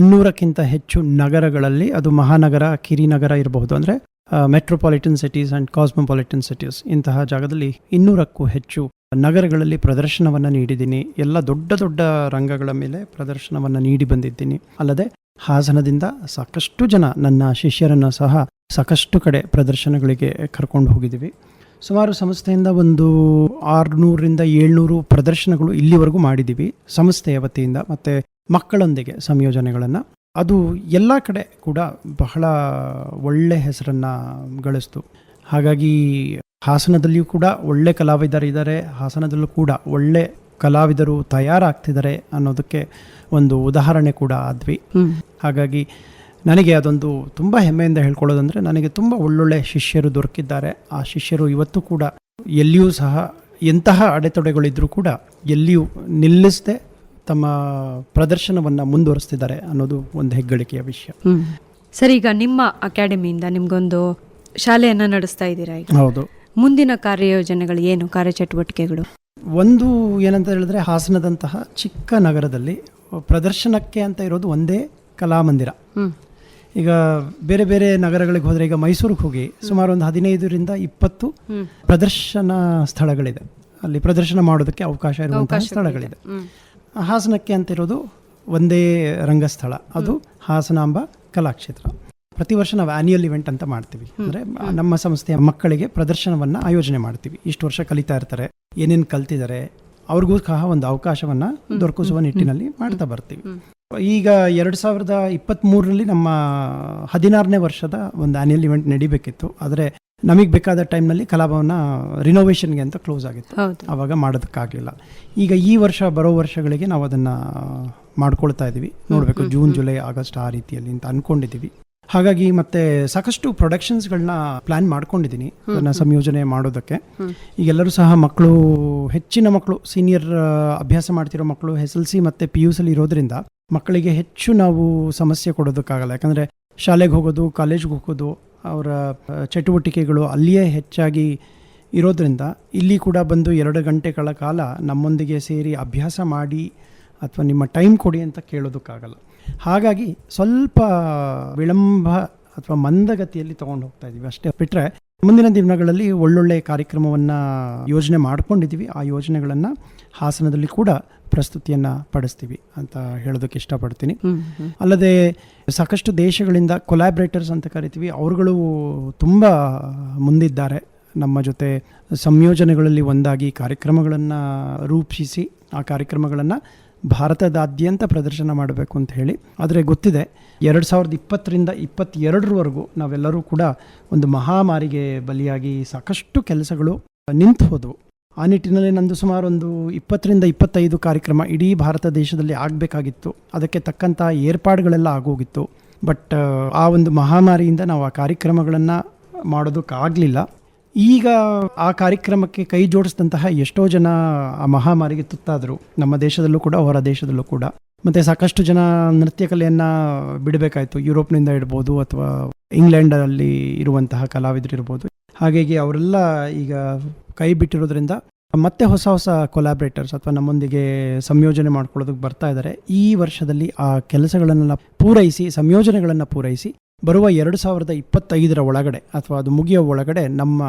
ಇನ್ನೂರಕ್ಕಿಂತ ಹೆಚ್ಚು ನಗರಗಳಲ್ಲಿ ಅದು ಮಹಾನಗರ, ಕಿರಿನಗರ ಇರಬಹುದು. ಅಂದರೆ metropolitan cities and cosmopolitan cities ಇಂತಹ ಜಾಗದಲ್ಲಿ ಇನ್ನೂರಕ್ಕೂ ಹೆಚ್ಚು ನಗರಗಳಲ್ಲಿ ಪ್ರದರ್ಶನವನ್ನು ನೀಡಿದ್ದೀನಿ. ಎಲ್ಲ ದೊಡ್ಡ ದೊಡ್ಡ ರಂಗಗಳ ಮೇಲೆ ಪ್ರದರ್ಶನವನ್ನು ನೀಡಿ ಬಂದಿದ್ದೀನಿ. ಅಲ್ಲದೆ, ಹಾಸನದಿಂದ ಸಾಕಷ್ಟು ಜನ ನನ್ನ ಶಿಷ್ಯರನ್ನು ಸಹ ಸಾಕಷ್ಟು ಕಡೆ ಪ್ರದರ್ಶನಗಳಿಗೆ ಕರ್ಕೊಂಡು ಹೋಗಿದ್ದೀವಿ. ಸುಮಾರು ಸಂಸ್ಥೆಯಿಂದ ಒಂದು ಆರುನೂರರಿಂದ ಏಳ್ನೂರು ಪ್ರದರ್ಶನಗಳು ಇಲ್ಲಿವರೆಗೂ ಮಾಡಿದ್ದೀವಿ ಸಂಸ್ಥೆಯ ವತಿಯಿಂದ ಮತ್ತು ಮಕ್ಕಳೊಂದಿಗೆ ಸಂಯೋಜನೆಗಳನ್ನು. ಅದು ಎಲ್ಲ ಕಡೆ ಕೂಡ ಬಹಳ ಒಳ್ಳೆ ಹೆಸರನ್ನು ಗಳಿಸ್ತು. ಹಾಗಾಗಿ ಹಾಸನದಲ್ಲಿಯೂ ಕೂಡ ಒಳ್ಳೆ ಕಲಾವಿದರಿದ್ದಾರೆ ಹಾಸನದಲ್ಲೂ ಕೂಡ ಒಳ್ಳೆ ಕಲಾವಿದರು ತಯಾರಾಗ್ತಿದ್ದಾರೆ ಅನ್ನೋದಕ್ಕೆ ಒಂದು ಉದಾಹರಣೆ ಕೂಡ ಆದ್ವಿ. ಹಾಗಾಗಿ ನನಗೆ ಅದೊಂದು ತುಂಬ ಹೆಮ್ಮೆಯಿಂದ ಹೇಳ್ಕೊಳ್ಳೋದಂದರೆ ನನಗೆ ತುಂಬ ಒಳ್ಳೊಳ್ಳೆ ಶಿಷ್ಯರು ದೊರಕಿದ್ದಾರೆ. ಆ ಶಿಷ್ಯರು ಇವತ್ತು ಕೂಡ ಎಲ್ಲಿಯೂ ಸಹ ಎಂತಹ ಅಡೆತೊಡೆಗಳಿದ್ದರೂ ಕೂಡ ಎಲ್ಲಿಯೂ ನಿಲ್ಲಿಸದೆ ತಮ್ಮ ಪ್ರದರ್ಶನವನ್ನು ಮುಂದುವರಿಸ್ತಿದ್ದಾರೆ ಅನ್ನೋದು ಒಂದು ಹೆಗ್ಗಳಿಕೆಯ ವಿಷಯ. ಸರಿ ಈಗ ನಿಮ್ಮ ಅಕಾಡೆಮಿಯಿಂದ ನಿಮಗೊಂದು ಶಾಲೆಯನ್ನು ನಡೆಸ್ತಾ ಇದ್ದೀರಾ ಈಗ? ಹೌದು. ಮುಂದಿನ ಕಾರ್ಯಯೋಜನೆಗಳು ಏನು ಕಾರ್ಯಚಟುವಟಿಕೆಗಳು? ಒಂದು ಏನಂತ ಹೇಳಿದ್ರೆ ಹಾಸನದಂತಹ ಚಿಕ್ಕ ನಗರದಲ್ಲಿ ಪ್ರದರ್ಶನಕ್ಕೆ ಅಂತ ಇರೋದು ಒಂದೇ ಕಲಾಮಂದಿರ. ಈಗ ಬೇರೆ ಬೇರೆ ನಗರಗಳಿಗೆ ಹೋದರೆ ಈಗ ಮೈಸೂರಿಗೆ ಹೋಗಿ ಸುಮಾರು ಒಂದು ಹದಿನೈದರಿಂದ ಇಪ್ಪತ್ತು ಪ್ರದರ್ಶನ ಸ್ಥಳಗಳಿದೆ. ಅಲ್ಲಿ ಪ್ರದರ್ಶನ ಮಾಡೋದಕ್ಕೆ ಅವಕಾಶ ಇರುವಂತಹ ಸ್ಥಳಗಳಿದೆ. ಹಾಸನಕ್ಕೆ ಅಂತ ಇರೋದು ಒಂದೇ ರಂಗಸ್ಥಳ. ಅದು ಹಾಸನಾಂಬ ಕಲಾಕ್ಷೇತ್ರ. ಪ್ರತಿ ವರ್ಷ ನಾವು ಆನ್ಯುಯಲ್ ಇವೆಂಟ್ ಅಂತ ಮಾಡ್ತೀವಿ. ಅಂದರೆ ನಮ್ಮ ಸಂಸ್ಥೆಯ ಮಕ್ಕಳಿಗೆ ಪ್ರದರ್ಶನವನ್ನು ಆಯೋಜನೆ ಮಾಡ್ತೀವಿ. ಇಷ್ಟು ವರ್ಷ ಕಲಿತಾ ಇರ್ತಾರೆ ಏನೇನು ಕಲ್ತಿದ್ದಾರೆ ಅವ್ರಿಗೂ ಸಹ ಒಂದು ಅವಕಾಶವನ್ನು ದೊರಕಿಸುವ ನಿಟ್ಟಿನಲ್ಲಿ ಮಾಡ್ತಾ ಬರ್ತೀವಿ. ಈಗ ಎರಡು ಸಾವಿರದ ಇಪ್ಪತ್ತ್ಮೂರರಲ್ಲಿ ನಮ್ಮ ಹದಿನಾರನೇ ವರ್ಷದ ಒಂದು ಆ್ಯನ್ಯಲ್ ಇವೆಂಟ್ ನಡಿಬೇಕಿತ್ತು. ಆದರೆ ನಮಗೆ ಬೇಕಾದ ಟೈಮ್ನಲ್ಲಿ ಕಲಾಭವನ ರಿನೋವೇಷನ್ಗೆ ಅಂತ ಕ್ಲೋಸ್ ಆಗಿತ್ತು. ಆವಾಗ ಮಾಡೋದಕ್ಕಾಗಲಿಲ್ಲ. ಈಗ ಈ ವರ್ಷ ಬರೋ ವರ್ಷಗಳಿಗೆ ನಾವು ಅದನ್ನು ಮಾಡ್ಕೊಳ್ತಾ ಇದ್ದೀವಿ ನೋಡಬೇಕು ಜೂನ್ ಜುಲೈ ಆಗಸ್ಟ್ ಆ ರೀತಿಯಲ್ಲಿ ಅಂತ ಅಂದ್ಕೊಂಡಿದ್ದೀವಿ ಹಾಗಾಗಿ ಮತ್ತೆ ಸಾಕಷ್ಟು ಪ್ರೊಡಕ್ಷನ್ಸ್ಗಳನ್ನ ಪ್ಲಾನ್ ಮಾಡ್ಕೊಂಡಿದ್ದೀನಿ ಅದನ್ನ ಸಂಯೋಜನೆ ಮಾಡೋದಕ್ಕೆ. ಈಗೆಲ್ಲರೂ ಸಹ ಮಕ್ಕಳು ಹೆಚ್ಚಿನ ಮಕ್ಕಳು ಸೀನಿಯರ್ ಅಭ್ಯಾಸ ಮಾಡ್ತಿರೋ ಮಕ್ಕಳು ಎಸ್ ಎಲ್ ಸಿ ಮತ್ತು ಪಿ ಯು ಸಲ್ಲಿ ಇರೋದ್ರಿಂದ ಮಕ್ಕಳಿಗೆ ಹೆಚ್ಚು ನಾವು ಸಮಸ್ಯೆ ಕೊಡೋದಕ್ಕಾಗಲ್ಲ. ಯಾಕಂದರೆ ಶಾಲೆಗೆ ಹೋಗೋದು ಕಾಲೇಜ್ಗೆ ಹೋಗೋದು ಅವರ ಚಟುವಟಿಕೆಗಳು ಅಲ್ಲಿಯೇ ಹೆಚ್ಚಾಗಿ ಇರೋದ್ರಿಂದ ಇಲ್ಲಿ ಕೂಡ ಬಂದು ಎರಡು ಗಂಟೆಗಳ ಕಾಲ ನಮ್ಮೊಂದಿಗೆ ಸೇರಿ ಅಭ್ಯಾಸ ಮಾಡಿ ಅಥವಾ ನಿಮ್ಮ ಟೈಮ್ ಕೊಡಿ ಅಂತ ಕೇಳೋದಕ್ಕಾಗಲ್ಲ. ಹಾಗಾಗಿ ಸ್ವಲ್ಪ ವಿಳಂಬ ಅಥವಾ ಮಂದಗತಿಯಲ್ಲಿ ತಗೊಂಡು ಹೋಗ್ತಾ ಇದ್ದೀವಿ ಅಷ್ಟೇ ಬಿಟ್ಟರೆ ಮುಂದಿನ ದಿನಗಳಲ್ಲಿ ಒಳ್ಳೊಳ್ಳೆ ಕಾರ್ಯಕ್ರಮವನ್ನು ಯೋಜನೆ ಮಾಡ್ಕೊಂಡಿದ್ದೀವಿ. ಆ ಯೋಜನೆಗಳನ್ನು ಹಾಸನದಲ್ಲಿ ಕೂಡ ಪ್ರಸ್ತುತಿಯನ್ನು ಪಡಿಸ್ತೀವಿ ಅಂತ ಹೇಳೋದಕ್ಕೆ ಇಷ್ಟಪಡ್ತೀನಿ. ಅಲ್ಲದೆ ಸಾಕಷ್ಟು ದೇಶಗಳಿಂದ ಕೊಲ್ಯಾಬ್ರೇಟರ್ಸ್ ಅಂತ ಕರಿತೀವಿ. ಅವರುಗಳು ತುಂಬ ಮುಂದಿದ್ದಾರೆ. ನಮ್ಮ ಜೊತೆ ಸಂಯೋಜನೆಗಳಲ್ಲಿ ಒಂದಾಗಿ ಕಾರ್ಯಕ್ರಮಗಳನ್ನು ರೂಪಿಸಿ ಆ ಕಾರ್ಯಕ್ರಮಗಳನ್ನು ಭಾರತದಾದ್ಯಂತ ಪ್ರದರ್ಶನ ಮಾಡಬೇಕು ಅಂತ ಹೇಳಿ. ಆದರೆ ಗೊತ್ತಿದೆ, ಎರಡು ಸಾವಿರದ ಇಪ್ಪತ್ತರಿಂದ ಇಪ್ಪತ್ತೆರಡರವರೆಗೂ ನಾವೆಲ್ಲರೂ ಕೂಡ ಒಂದು ಮಹಾಮಾರಿಗೆ ಬಲಿಯಾಗಿ ಸಾಕಷ್ಟು ಕೆಲಸಗಳು ನಿಂತು ಹೋದವು. ಆ ನಿಟ್ಟಿನಲ್ಲಿ ನಂದು ಸುಮಾರು ಒಂದು ಇಪ್ಪತ್ತರಿಂದ ಇಪ್ಪತ್ತೈದು ಕಾರ್ಯಕ್ರಮ ಇಡೀ ಭಾರತ ದೇಶದಲ್ಲಿ ಆಗಬೇಕಾಗಿತ್ತು. ಅದಕ್ಕೆ ತಕ್ಕಂಥ ಏರ್ಪಾಡುಗಳೆಲ್ಲ ಆಗೋಗಿತ್ತು. ಬಟ್, ಆ ಒಂದು ಮಹಾಮಾರಿಯಿಂದ ನಾವು ಆ ಕಾರ್ಯಕ್ರಮಗಳನ್ನು ಮಾಡೋದಕ್ಕಾಗಲಿಲ್ಲ. ಈಗ ಆ ಕಾರ್ಯಕ್ರಮಕ್ಕೆ ಕೈ ಜೋಡಿಸಿದಂತಹ ಎಷ್ಟೋ ಜನ ಆ ಮಹಾಮಾರಿಗೆ ತುತ್ತಾದರು. ನಮ್ಮ ದೇಶದಲ್ಲೂ ಕೂಡ ಹೊರ ದೇಶದಲ್ಲೂ ಕೂಡ. ಮತ್ತು ಸಾಕಷ್ಟು ಜನ ನೃತ್ಯ ಕಲೆಯನ್ನು ಬಿಡಬೇಕಾಯಿತು. ಯುರೋಪ್ನಿಂದ ಇಡ್ಬೋದು ಅಥವಾ ಇಂಗ್ಲೆಂಡಲ್ಲಿ ಇರುವಂತಹ ಕಲಾವಿದರು ಇರ್ಬೋದು. ಹಾಗಾಗಿ ಅವರೆಲ್ಲ ಈಗ ಕೈ ಬಿಟ್ಟಿರೋದ್ರಿಂದ ಮತ್ತೆ ಹೊಸ ಹೊಸ ಕೊಲಾಬ್ರೇಟರ್ಸ್ ಅಥವಾ ನಮ್ಮೊಂದಿಗೆ ಸಂಯೋಜನೆ ಮಾಡ್ಕೊಳ್ಳೋದಕ್ಕೆ ಬರ್ತಾ ಇದ್ದಾರೆ. ಈ ವರ್ಷದಲ್ಲಿ ಆ ಕೆಲಸಗಳನ್ನೆಲ್ಲ ಪೂರೈಸಿ, ಸಂಯೋಜನೆಗಳನ್ನು ಪೂರೈಸಿ ಬರುವ ಎರಡು ಸಾವಿರದ ಇಪ್ಪತ್ತೈದರ ಒಳಗಡೆ ಅಥವಾ ಅದು ಮುಗಿಯೋ ಒಳಗಡೆ ನಮ್ಮ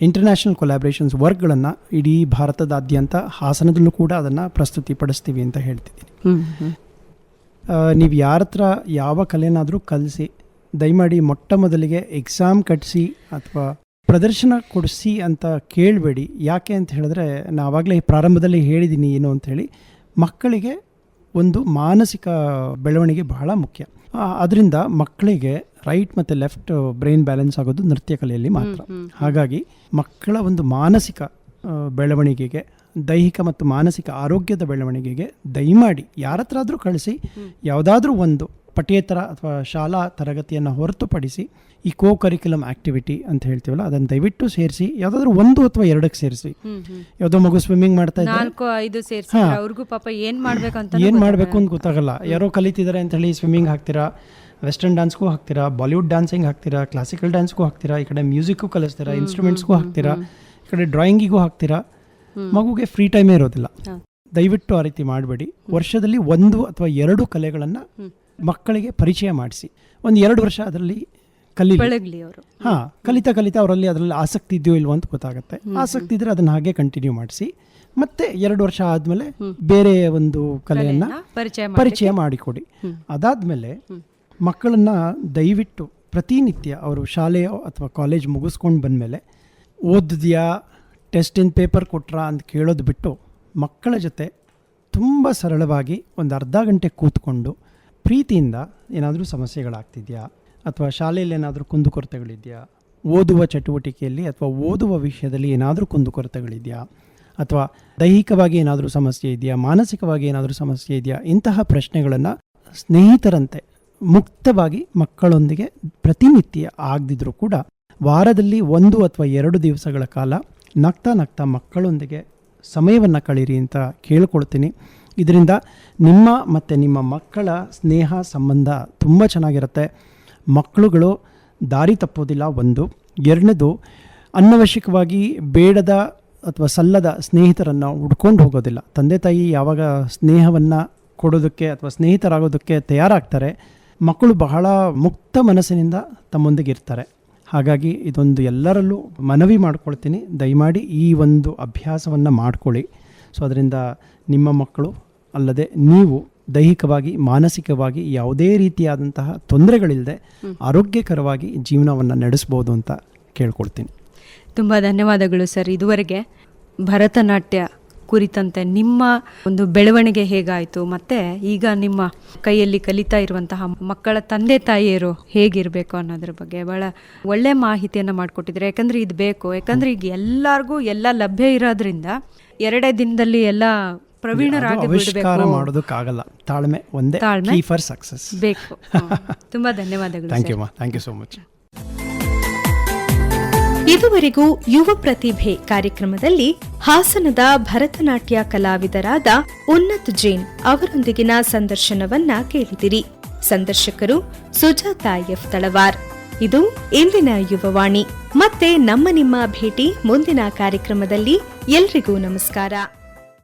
ಇಂಟರ್ನ್ಯಾಷನಲ್ ಕೊಲಾಬ್ರೇಷನ್ಸ್ ವರ್ಕ್ಗಳನ್ನು ಇಡೀ ಭಾರತದಾದ್ಯಂತ ಹಾಸನದಲ್ಲೂ ಕೂಡ ಅದನ್ನು ಪ್ರಸ್ತುತಿಪಡಿಸ್ತೀವಿ ಅಂತ ಹೇಳ್ತಿದ್ದೀನಿ. ನೀವು ಯಾರ ಹತ್ರ ಯಾವ ಕಲೆನಾದರೂ ಕಲಿಸಿ ದಯಮಾಡಿ ಮೊಟ್ಟ ಮೊದಲಿಗೆ ಎಕ್ಸಾಮ್ ಕಟ್ಟಿಸಿ ಅಥವಾ ಪ್ರದರ್ಶನ ಕೊಡಿಸಿ ಅಂತ ಕೇಳಬೇಡಿ. ಯಾಕೆ ಅಂತ ಹೇಳಿದ್ರೆ ನಾವಾಗಲೇ ಪ್ರಾರಂಭದಲ್ಲಿ ಹೇಳಿದ್ದೀನಿ ಏನು ಅಂತ ಹೇಳಿ ಮಕ್ಕಳಿಗೆ ಒಂದು ಮಾನಸಿಕ ಬೆಳವಣಿಗೆ ಬಹಳ ಮುಖ್ಯ. ಅದರಿಂದ ಮಕ್ಕಳಿಗೆ ರೈಟ್ ಮತ್ತು ಲೆಫ್ಟ್ ಬ್ರೈನ್ ಬ್ಯಾಲೆನ್ಸ್ ಆಗೋದು ನೃತ್ಯ ಕಲೆಯಲ್ಲಿ ಮಾತ್ರ. ಹಾಗಾಗಿ ಮಕ್ಕಳ ಒಂದು ಮಾನಸಿಕ ಬೆಳವಣಿಗೆಗೆ ದೈಹಿಕ ಮತ್ತು ಮಾನಸಿಕ ಆರೋಗ್ಯದ ಬೆಳವಣಿಗೆಗೆ ದಯಮಾಡಿ ಯಾರ ಹತ್ರ ಆದರೂ ಕಳಿಸಿ ಯಾವುದಾದ್ರೂ ಒಂದು ಪಠ್ಯೇತರ ಅಥವಾ ಶಾಲಾ ತರಗತಿಯನ್ನು ಹೊರತುಪಡಿಸಿ ಈ ಕೋ ಕರಿಕ್ಯುಲಮ್ ಆಕ್ಟಿವಿಟಿ ಅಂತ ಹೇಳ್ತೀವಲ್ಲ ಅದನ್ನು ದಯವಿಟ್ಟು ಸೇರಿಸಿ ಯಾವ್ದಾದ್ರು ಒಂದು ಅಥವಾ ಎರಡಕ್ಕೆ ಸೇರಿಸಿ. ಯಾವ್ದೋ ಮಗು ಸ್ವಿಮ್ಮಿಂಗ್ ಮಾಡ್ತಾ ಇದ್ದಾರೆ. ಅವ್ರಿಗೂ ಪಾಪ ಏನ್ ಮಾಡ್ಬೇಕು ಏನು ಮಾಡಬೇಕು ಅಂತ ಗೊತ್ತಾಗಲ್ಲ. ಯಾರೋ ಕಲಿತಿದ್ದಾರೆ ಅಂತ ಹೇಳಿ ಸ್ವಿಮ್ಮಿಂಗ್ ಹಾಕ್ತೀರಾ ವೆಸ್ಟರ್ನ್ ಡ್ಯಾನ್ಸ್ಗೂ ಹಾಕ್ತೀರಾ ಬಾಲಿವುಡ್ ಡ್ಯಾನ್ಸಿಂಗ್ ಹಾಕ್ತೀರಾ ಕ್ಲಾಸಿಕಲ್ ಡ್ಯಾನ್ಸ್ಗೂ ಹಾಕ್ತೀರಾ ಈ ಕಡೆ ಮ್ಯೂಸಿಕ್ಗೂ ಕಲಿಸ್ತೀರಾ ಇನ್ಸ್ಟ್ರೂಮೆಂಟ್ಸ್ಗೂ ಹಾಕ್ತೀರಾ ಈ ಕಡೆ ಡ್ರಾಯಿಂಗಿಗೂ ಹಾಕ್ತೀರಾ ಮಗುಗೆ ಫ್ರೀ ಟೈಮೇ ಇರೋದಿಲ್ಲ. ದಯವಿಟ್ಟು ಆ ರೀತಿ ಮಾಡಬೇಡಿ. ವರ್ಷದಲ್ಲಿ ಒಂದು ಅಥವಾ ಎರಡು ಕಲೆಗಳನ್ನು. ಮಕ್ಕಳಿಗೆ ಪರಿಚಯ ಮಾಡಿಸಿ. ಒಂದು ಎರಡು ವರ್ಷ ಅದರಲ್ಲಿ ಕಲಿ ಬೆಳಗ್ಲಿ ಅವರು ಹಾ ಕಲಿತಾ ಕಲಿತಾ ಅವರಲ್ಲಿ ಅದರಲ್ಲಿ ಆಸಕ್ತಿ ಇದೆಯೋ ಇಲ್ವೋ ಅಂತ ಗೊತ್ತಾಗುತ್ತೆ. ಆಸಕ್ತಿ ಇದ್ರೆ ಅದನ್ನ ಹಾಗೆ ಕಂಟಿನ್ಯೂ ಮಾಡಿಸಿ. ಮತ್ತೆ ಎರಡು ವರ್ಷ ಆದಮೇಲೆ ಬೇರೆ ಒಂದು ಕಲೆಯನ್ನ ಪರಿಚಯ ಪರಿಚಯ ಮಾಡಿಕೊಡಿ. ಅದಾದ್ಮೇಲೆ. ಮಕ್ಕಳನ್ನ ದಯವಿಟ್ಟು ಪ್ರತಿನಿತ್ಯ ಅವರು ಶಾಲೆ ಅಥವಾ ಕಾಲೇಜ್ ಮುಗಿಸ್ಕೊಂಡು ಬಂದಮೇಲೆ ಓದಿದ್ಯಾ ಇನ್ ಪೇಪರ್ ಕೊಟ್ರಾ ಅಂತ ಕೇಳೋದು ಬಿಟ್ಟು ಮಕ್ಕಳ ಜೊತೆ ತುಂಬ ಸರಳವಾಗಿ ಒಂದು ಅರ್ಧ ಗಂಟೆ ಕೂತ್ಕೊಂಡು ಪ್ರೀತಿಯಿಂದ ಏನಾದರೂ ಸಮಸ್ಯೆಗಳಾಗ್ತಿದೆಯಾ? ಅಥವಾ ಶಾಲೆಯಲ್ಲಿ ಏನಾದರೂ ಕುಂದುಕೊರತೆಗಳಿದೆಯಾ? ಓದುವ ಚಟುವಟಿಕೆಯಲ್ಲಿ ಅಥವಾ ಓದುವ ವಿಷಯದಲ್ಲಿ ಏನಾದರೂ ಕುಂದುಕೊರತೆಗಳಿದೆಯಾ? ಅಥವಾ ದೈಹಿಕವಾಗಿ ಏನಾದರೂ ಸಮಸ್ಯೆ ಇದೆಯಾ? ಮಾನಸಿಕವಾಗಿ ಏನಾದರೂ ಸಮಸ್ಯೆ ಇದೆಯಾ? ಇಂತಹ ಪ್ರಶ್ನೆಗಳನ್ನು ಸ್ನೇಹಿತರಂತೆ, ಮುಕ್ತವಾಗಿ ಮಕ್ಕಳೊಂದಿಗೆ ಪ್ರತಿನಿತ್ಯ ಆಗದಿದ್ರೂ ಕೂಡ ವಾರದಲ್ಲಿ ಒಂದು ಅಥವಾ ಎರಡು ದಿವಸಗಳ ಕಾಲ ನಗ್ತಾ ನಗ್ತಾ ಮಕ್ಕಳೊಂದಿಗೆ ಸಮಯವನ್ನು ಕಳೀರಿ ಅಂತ ಕೇಳ್ಕೊಳ್ತೀನಿ. ಇದರಿಂದ ನಿಮ್ಮ ಮತ್ತು ನಿಮ್ಮ ಮಕ್ಕಳ ಸ್ನೇಹ ಸಂಬಂಧ ತುಂಬ ಚೆನ್ನಾಗಿರುತ್ತೆ. ಮಕ್ಕಳುಗಳು ದಾರಿ ತಪ್ಪೋದಿಲ್ಲ ಒಂದು. ಎರಡನೇದು, ಅನವಶ್ಯಕವಾಗಿ ಬೇಡದ ಅಥವಾ ಸಲ್ಲದ ಸ್ನೇಹಿತರನ್ನು ಹುಡ್ಕೊಂಡು ಹೋಗೋದಿಲ್ಲ. ತಂದೆ ತಾಯಿ ಯಾವಾಗ ಸ್ನೇಹವನ್ನು ಕೊಡೋದಕ್ಕೆ ಅಥವಾ ಸ್ನೇಹಿತರಾಗೋದಕ್ಕೆ ತಯಾರಾಗ್ತಾರೆ, ಮಕ್ಕಳು ಬಹಳ ಮುಕ್ತ ಮನಸ್ಸಿನಿಂದ ತಮ್ಮೊಂದಿಗೆ ಇರ್ತಾರೆ. ಹಾಗಾಗಿ ಇದೊಂದು ಎಲ್ಲರಲ್ಲೂ ಮನವಿ ಮಾಡ್ಕೊಳ್ತೀನಿ. ದಯಮಾಡಿ ಈ ಒಂದು ಅಭ್ಯಾಸವನ್ನು ಮಾಡ್ಕೊಳ್ಳಿ. ಸೊ ಅದರಿಂದ ನಿಮ್ಮ ಮಕ್ಕಳು ಅಲ್ಲದೆ ನೀವು ದೈಹಿಕವಾಗಿ ಮಾನಸಿಕವಾಗಿ ಯಾವುದೇ ರೀತಿಯಾದಂತಹ ತೊಂದರೆಗಳಿಲ್ಲದೆ ಆರೋಗ್ಯಕರವಾಗಿ ಜೀವನವನ್ನು ನಡೆಸ್ಬೋದು ಅಂತ ಕೇಳ್ಕೊಳ್ತೀನಿ ತುಂಬ ಧನ್ಯವಾದಗಳು ಸರ್. ಇದುವರೆಗೆ ಭರತನಾಟ್ಯ ಕುರಿತಂತೆ ನಿಮ್ಮ ಒಂದು ಬೆಳವಣಿಗೆ ಹೇಗಾಯಿತು? ಮತ್ತೆ ಈಗ ನಿಮ್ಮ ಕೈಯಲ್ಲಿ ಕಲಿತಾ ಇರುವಂತಹ ಮಕ್ಕಳ ತಂದೆ ತಾಯಿಯರು ಹೇಗಿರಬೇಕು ಅನ್ನೋದ್ರ ಬಗ್ಗೆ ಬಹಳ ಒಳ್ಳೆ ಮಾಹಿತಿಯನ್ನು ಮಾಡಿಕೊಟ್ಟಿದ್ರೆ. ಯಾಕಂದ್ರೆ ಇದು ಬೇಕು. ಯಾಕಂದ್ರೆ ಈಗ ಎಲ್ಲರಿಗೂ ಎಲ್ಲ ಲಭ್ಯ ಇರೋದ್ರಿಂದ ಎರಡೇ ದಿನದಲ್ಲಿ ಎಲ್ಲ ಪ್ರವೀಣರಾಗಿ ಆವಿಷ್ಕಾರ ಮಾಡೋದಕ್ಕಾಗಲ್ಲ. ತಾಳ್ಮೆ ಒಂದೇ ತಾಳ್ಮೆ? ಫಾರ್ ಸಕ್ಸಸ್ ಬೇಕು. ತುಂಬಾ ಧನ್ಯವಾದಗಳು ಥ್ಯಾಂಕ್ ಯು ಮಾ ಥ್ಯಾಂಕ್ ಯು ಸೋ ಮಚ್ ಇದುವರೆಗೂ ಯುವ ಪ್ರತಿಭೆ ಕಾರ್ಯಕ್ರಮದಲ್ಲಿ ಹಾಸನದ ಭರತನಾಟ್ಯ ಕಲಾವಿದರಾದ ಉನ್ನತ್ ಜೈನ್ ಅವರೊಂದಿಗಿನ ಸಂದರ್ಶನವನ್ನ ಕೇಳಿದಿರಿ. ಸಂದರ್ಶಕರು ಸುಜಾತಾ ಎಫ್ ತಳವಾರ್. ಇದು ಇಂದಿನ ಯುವವಾಣಿ. ಮತ್ತೆ ನಮ್ಮ ನಿಮ್ಮ ಭೇಟಿ ಮುಂದಿನ ಕಾರ್ಯಕ್ರಮದಲ್ಲಿ ಎಲ್ರಿಗೂ ನಮಸ್ಕಾರ.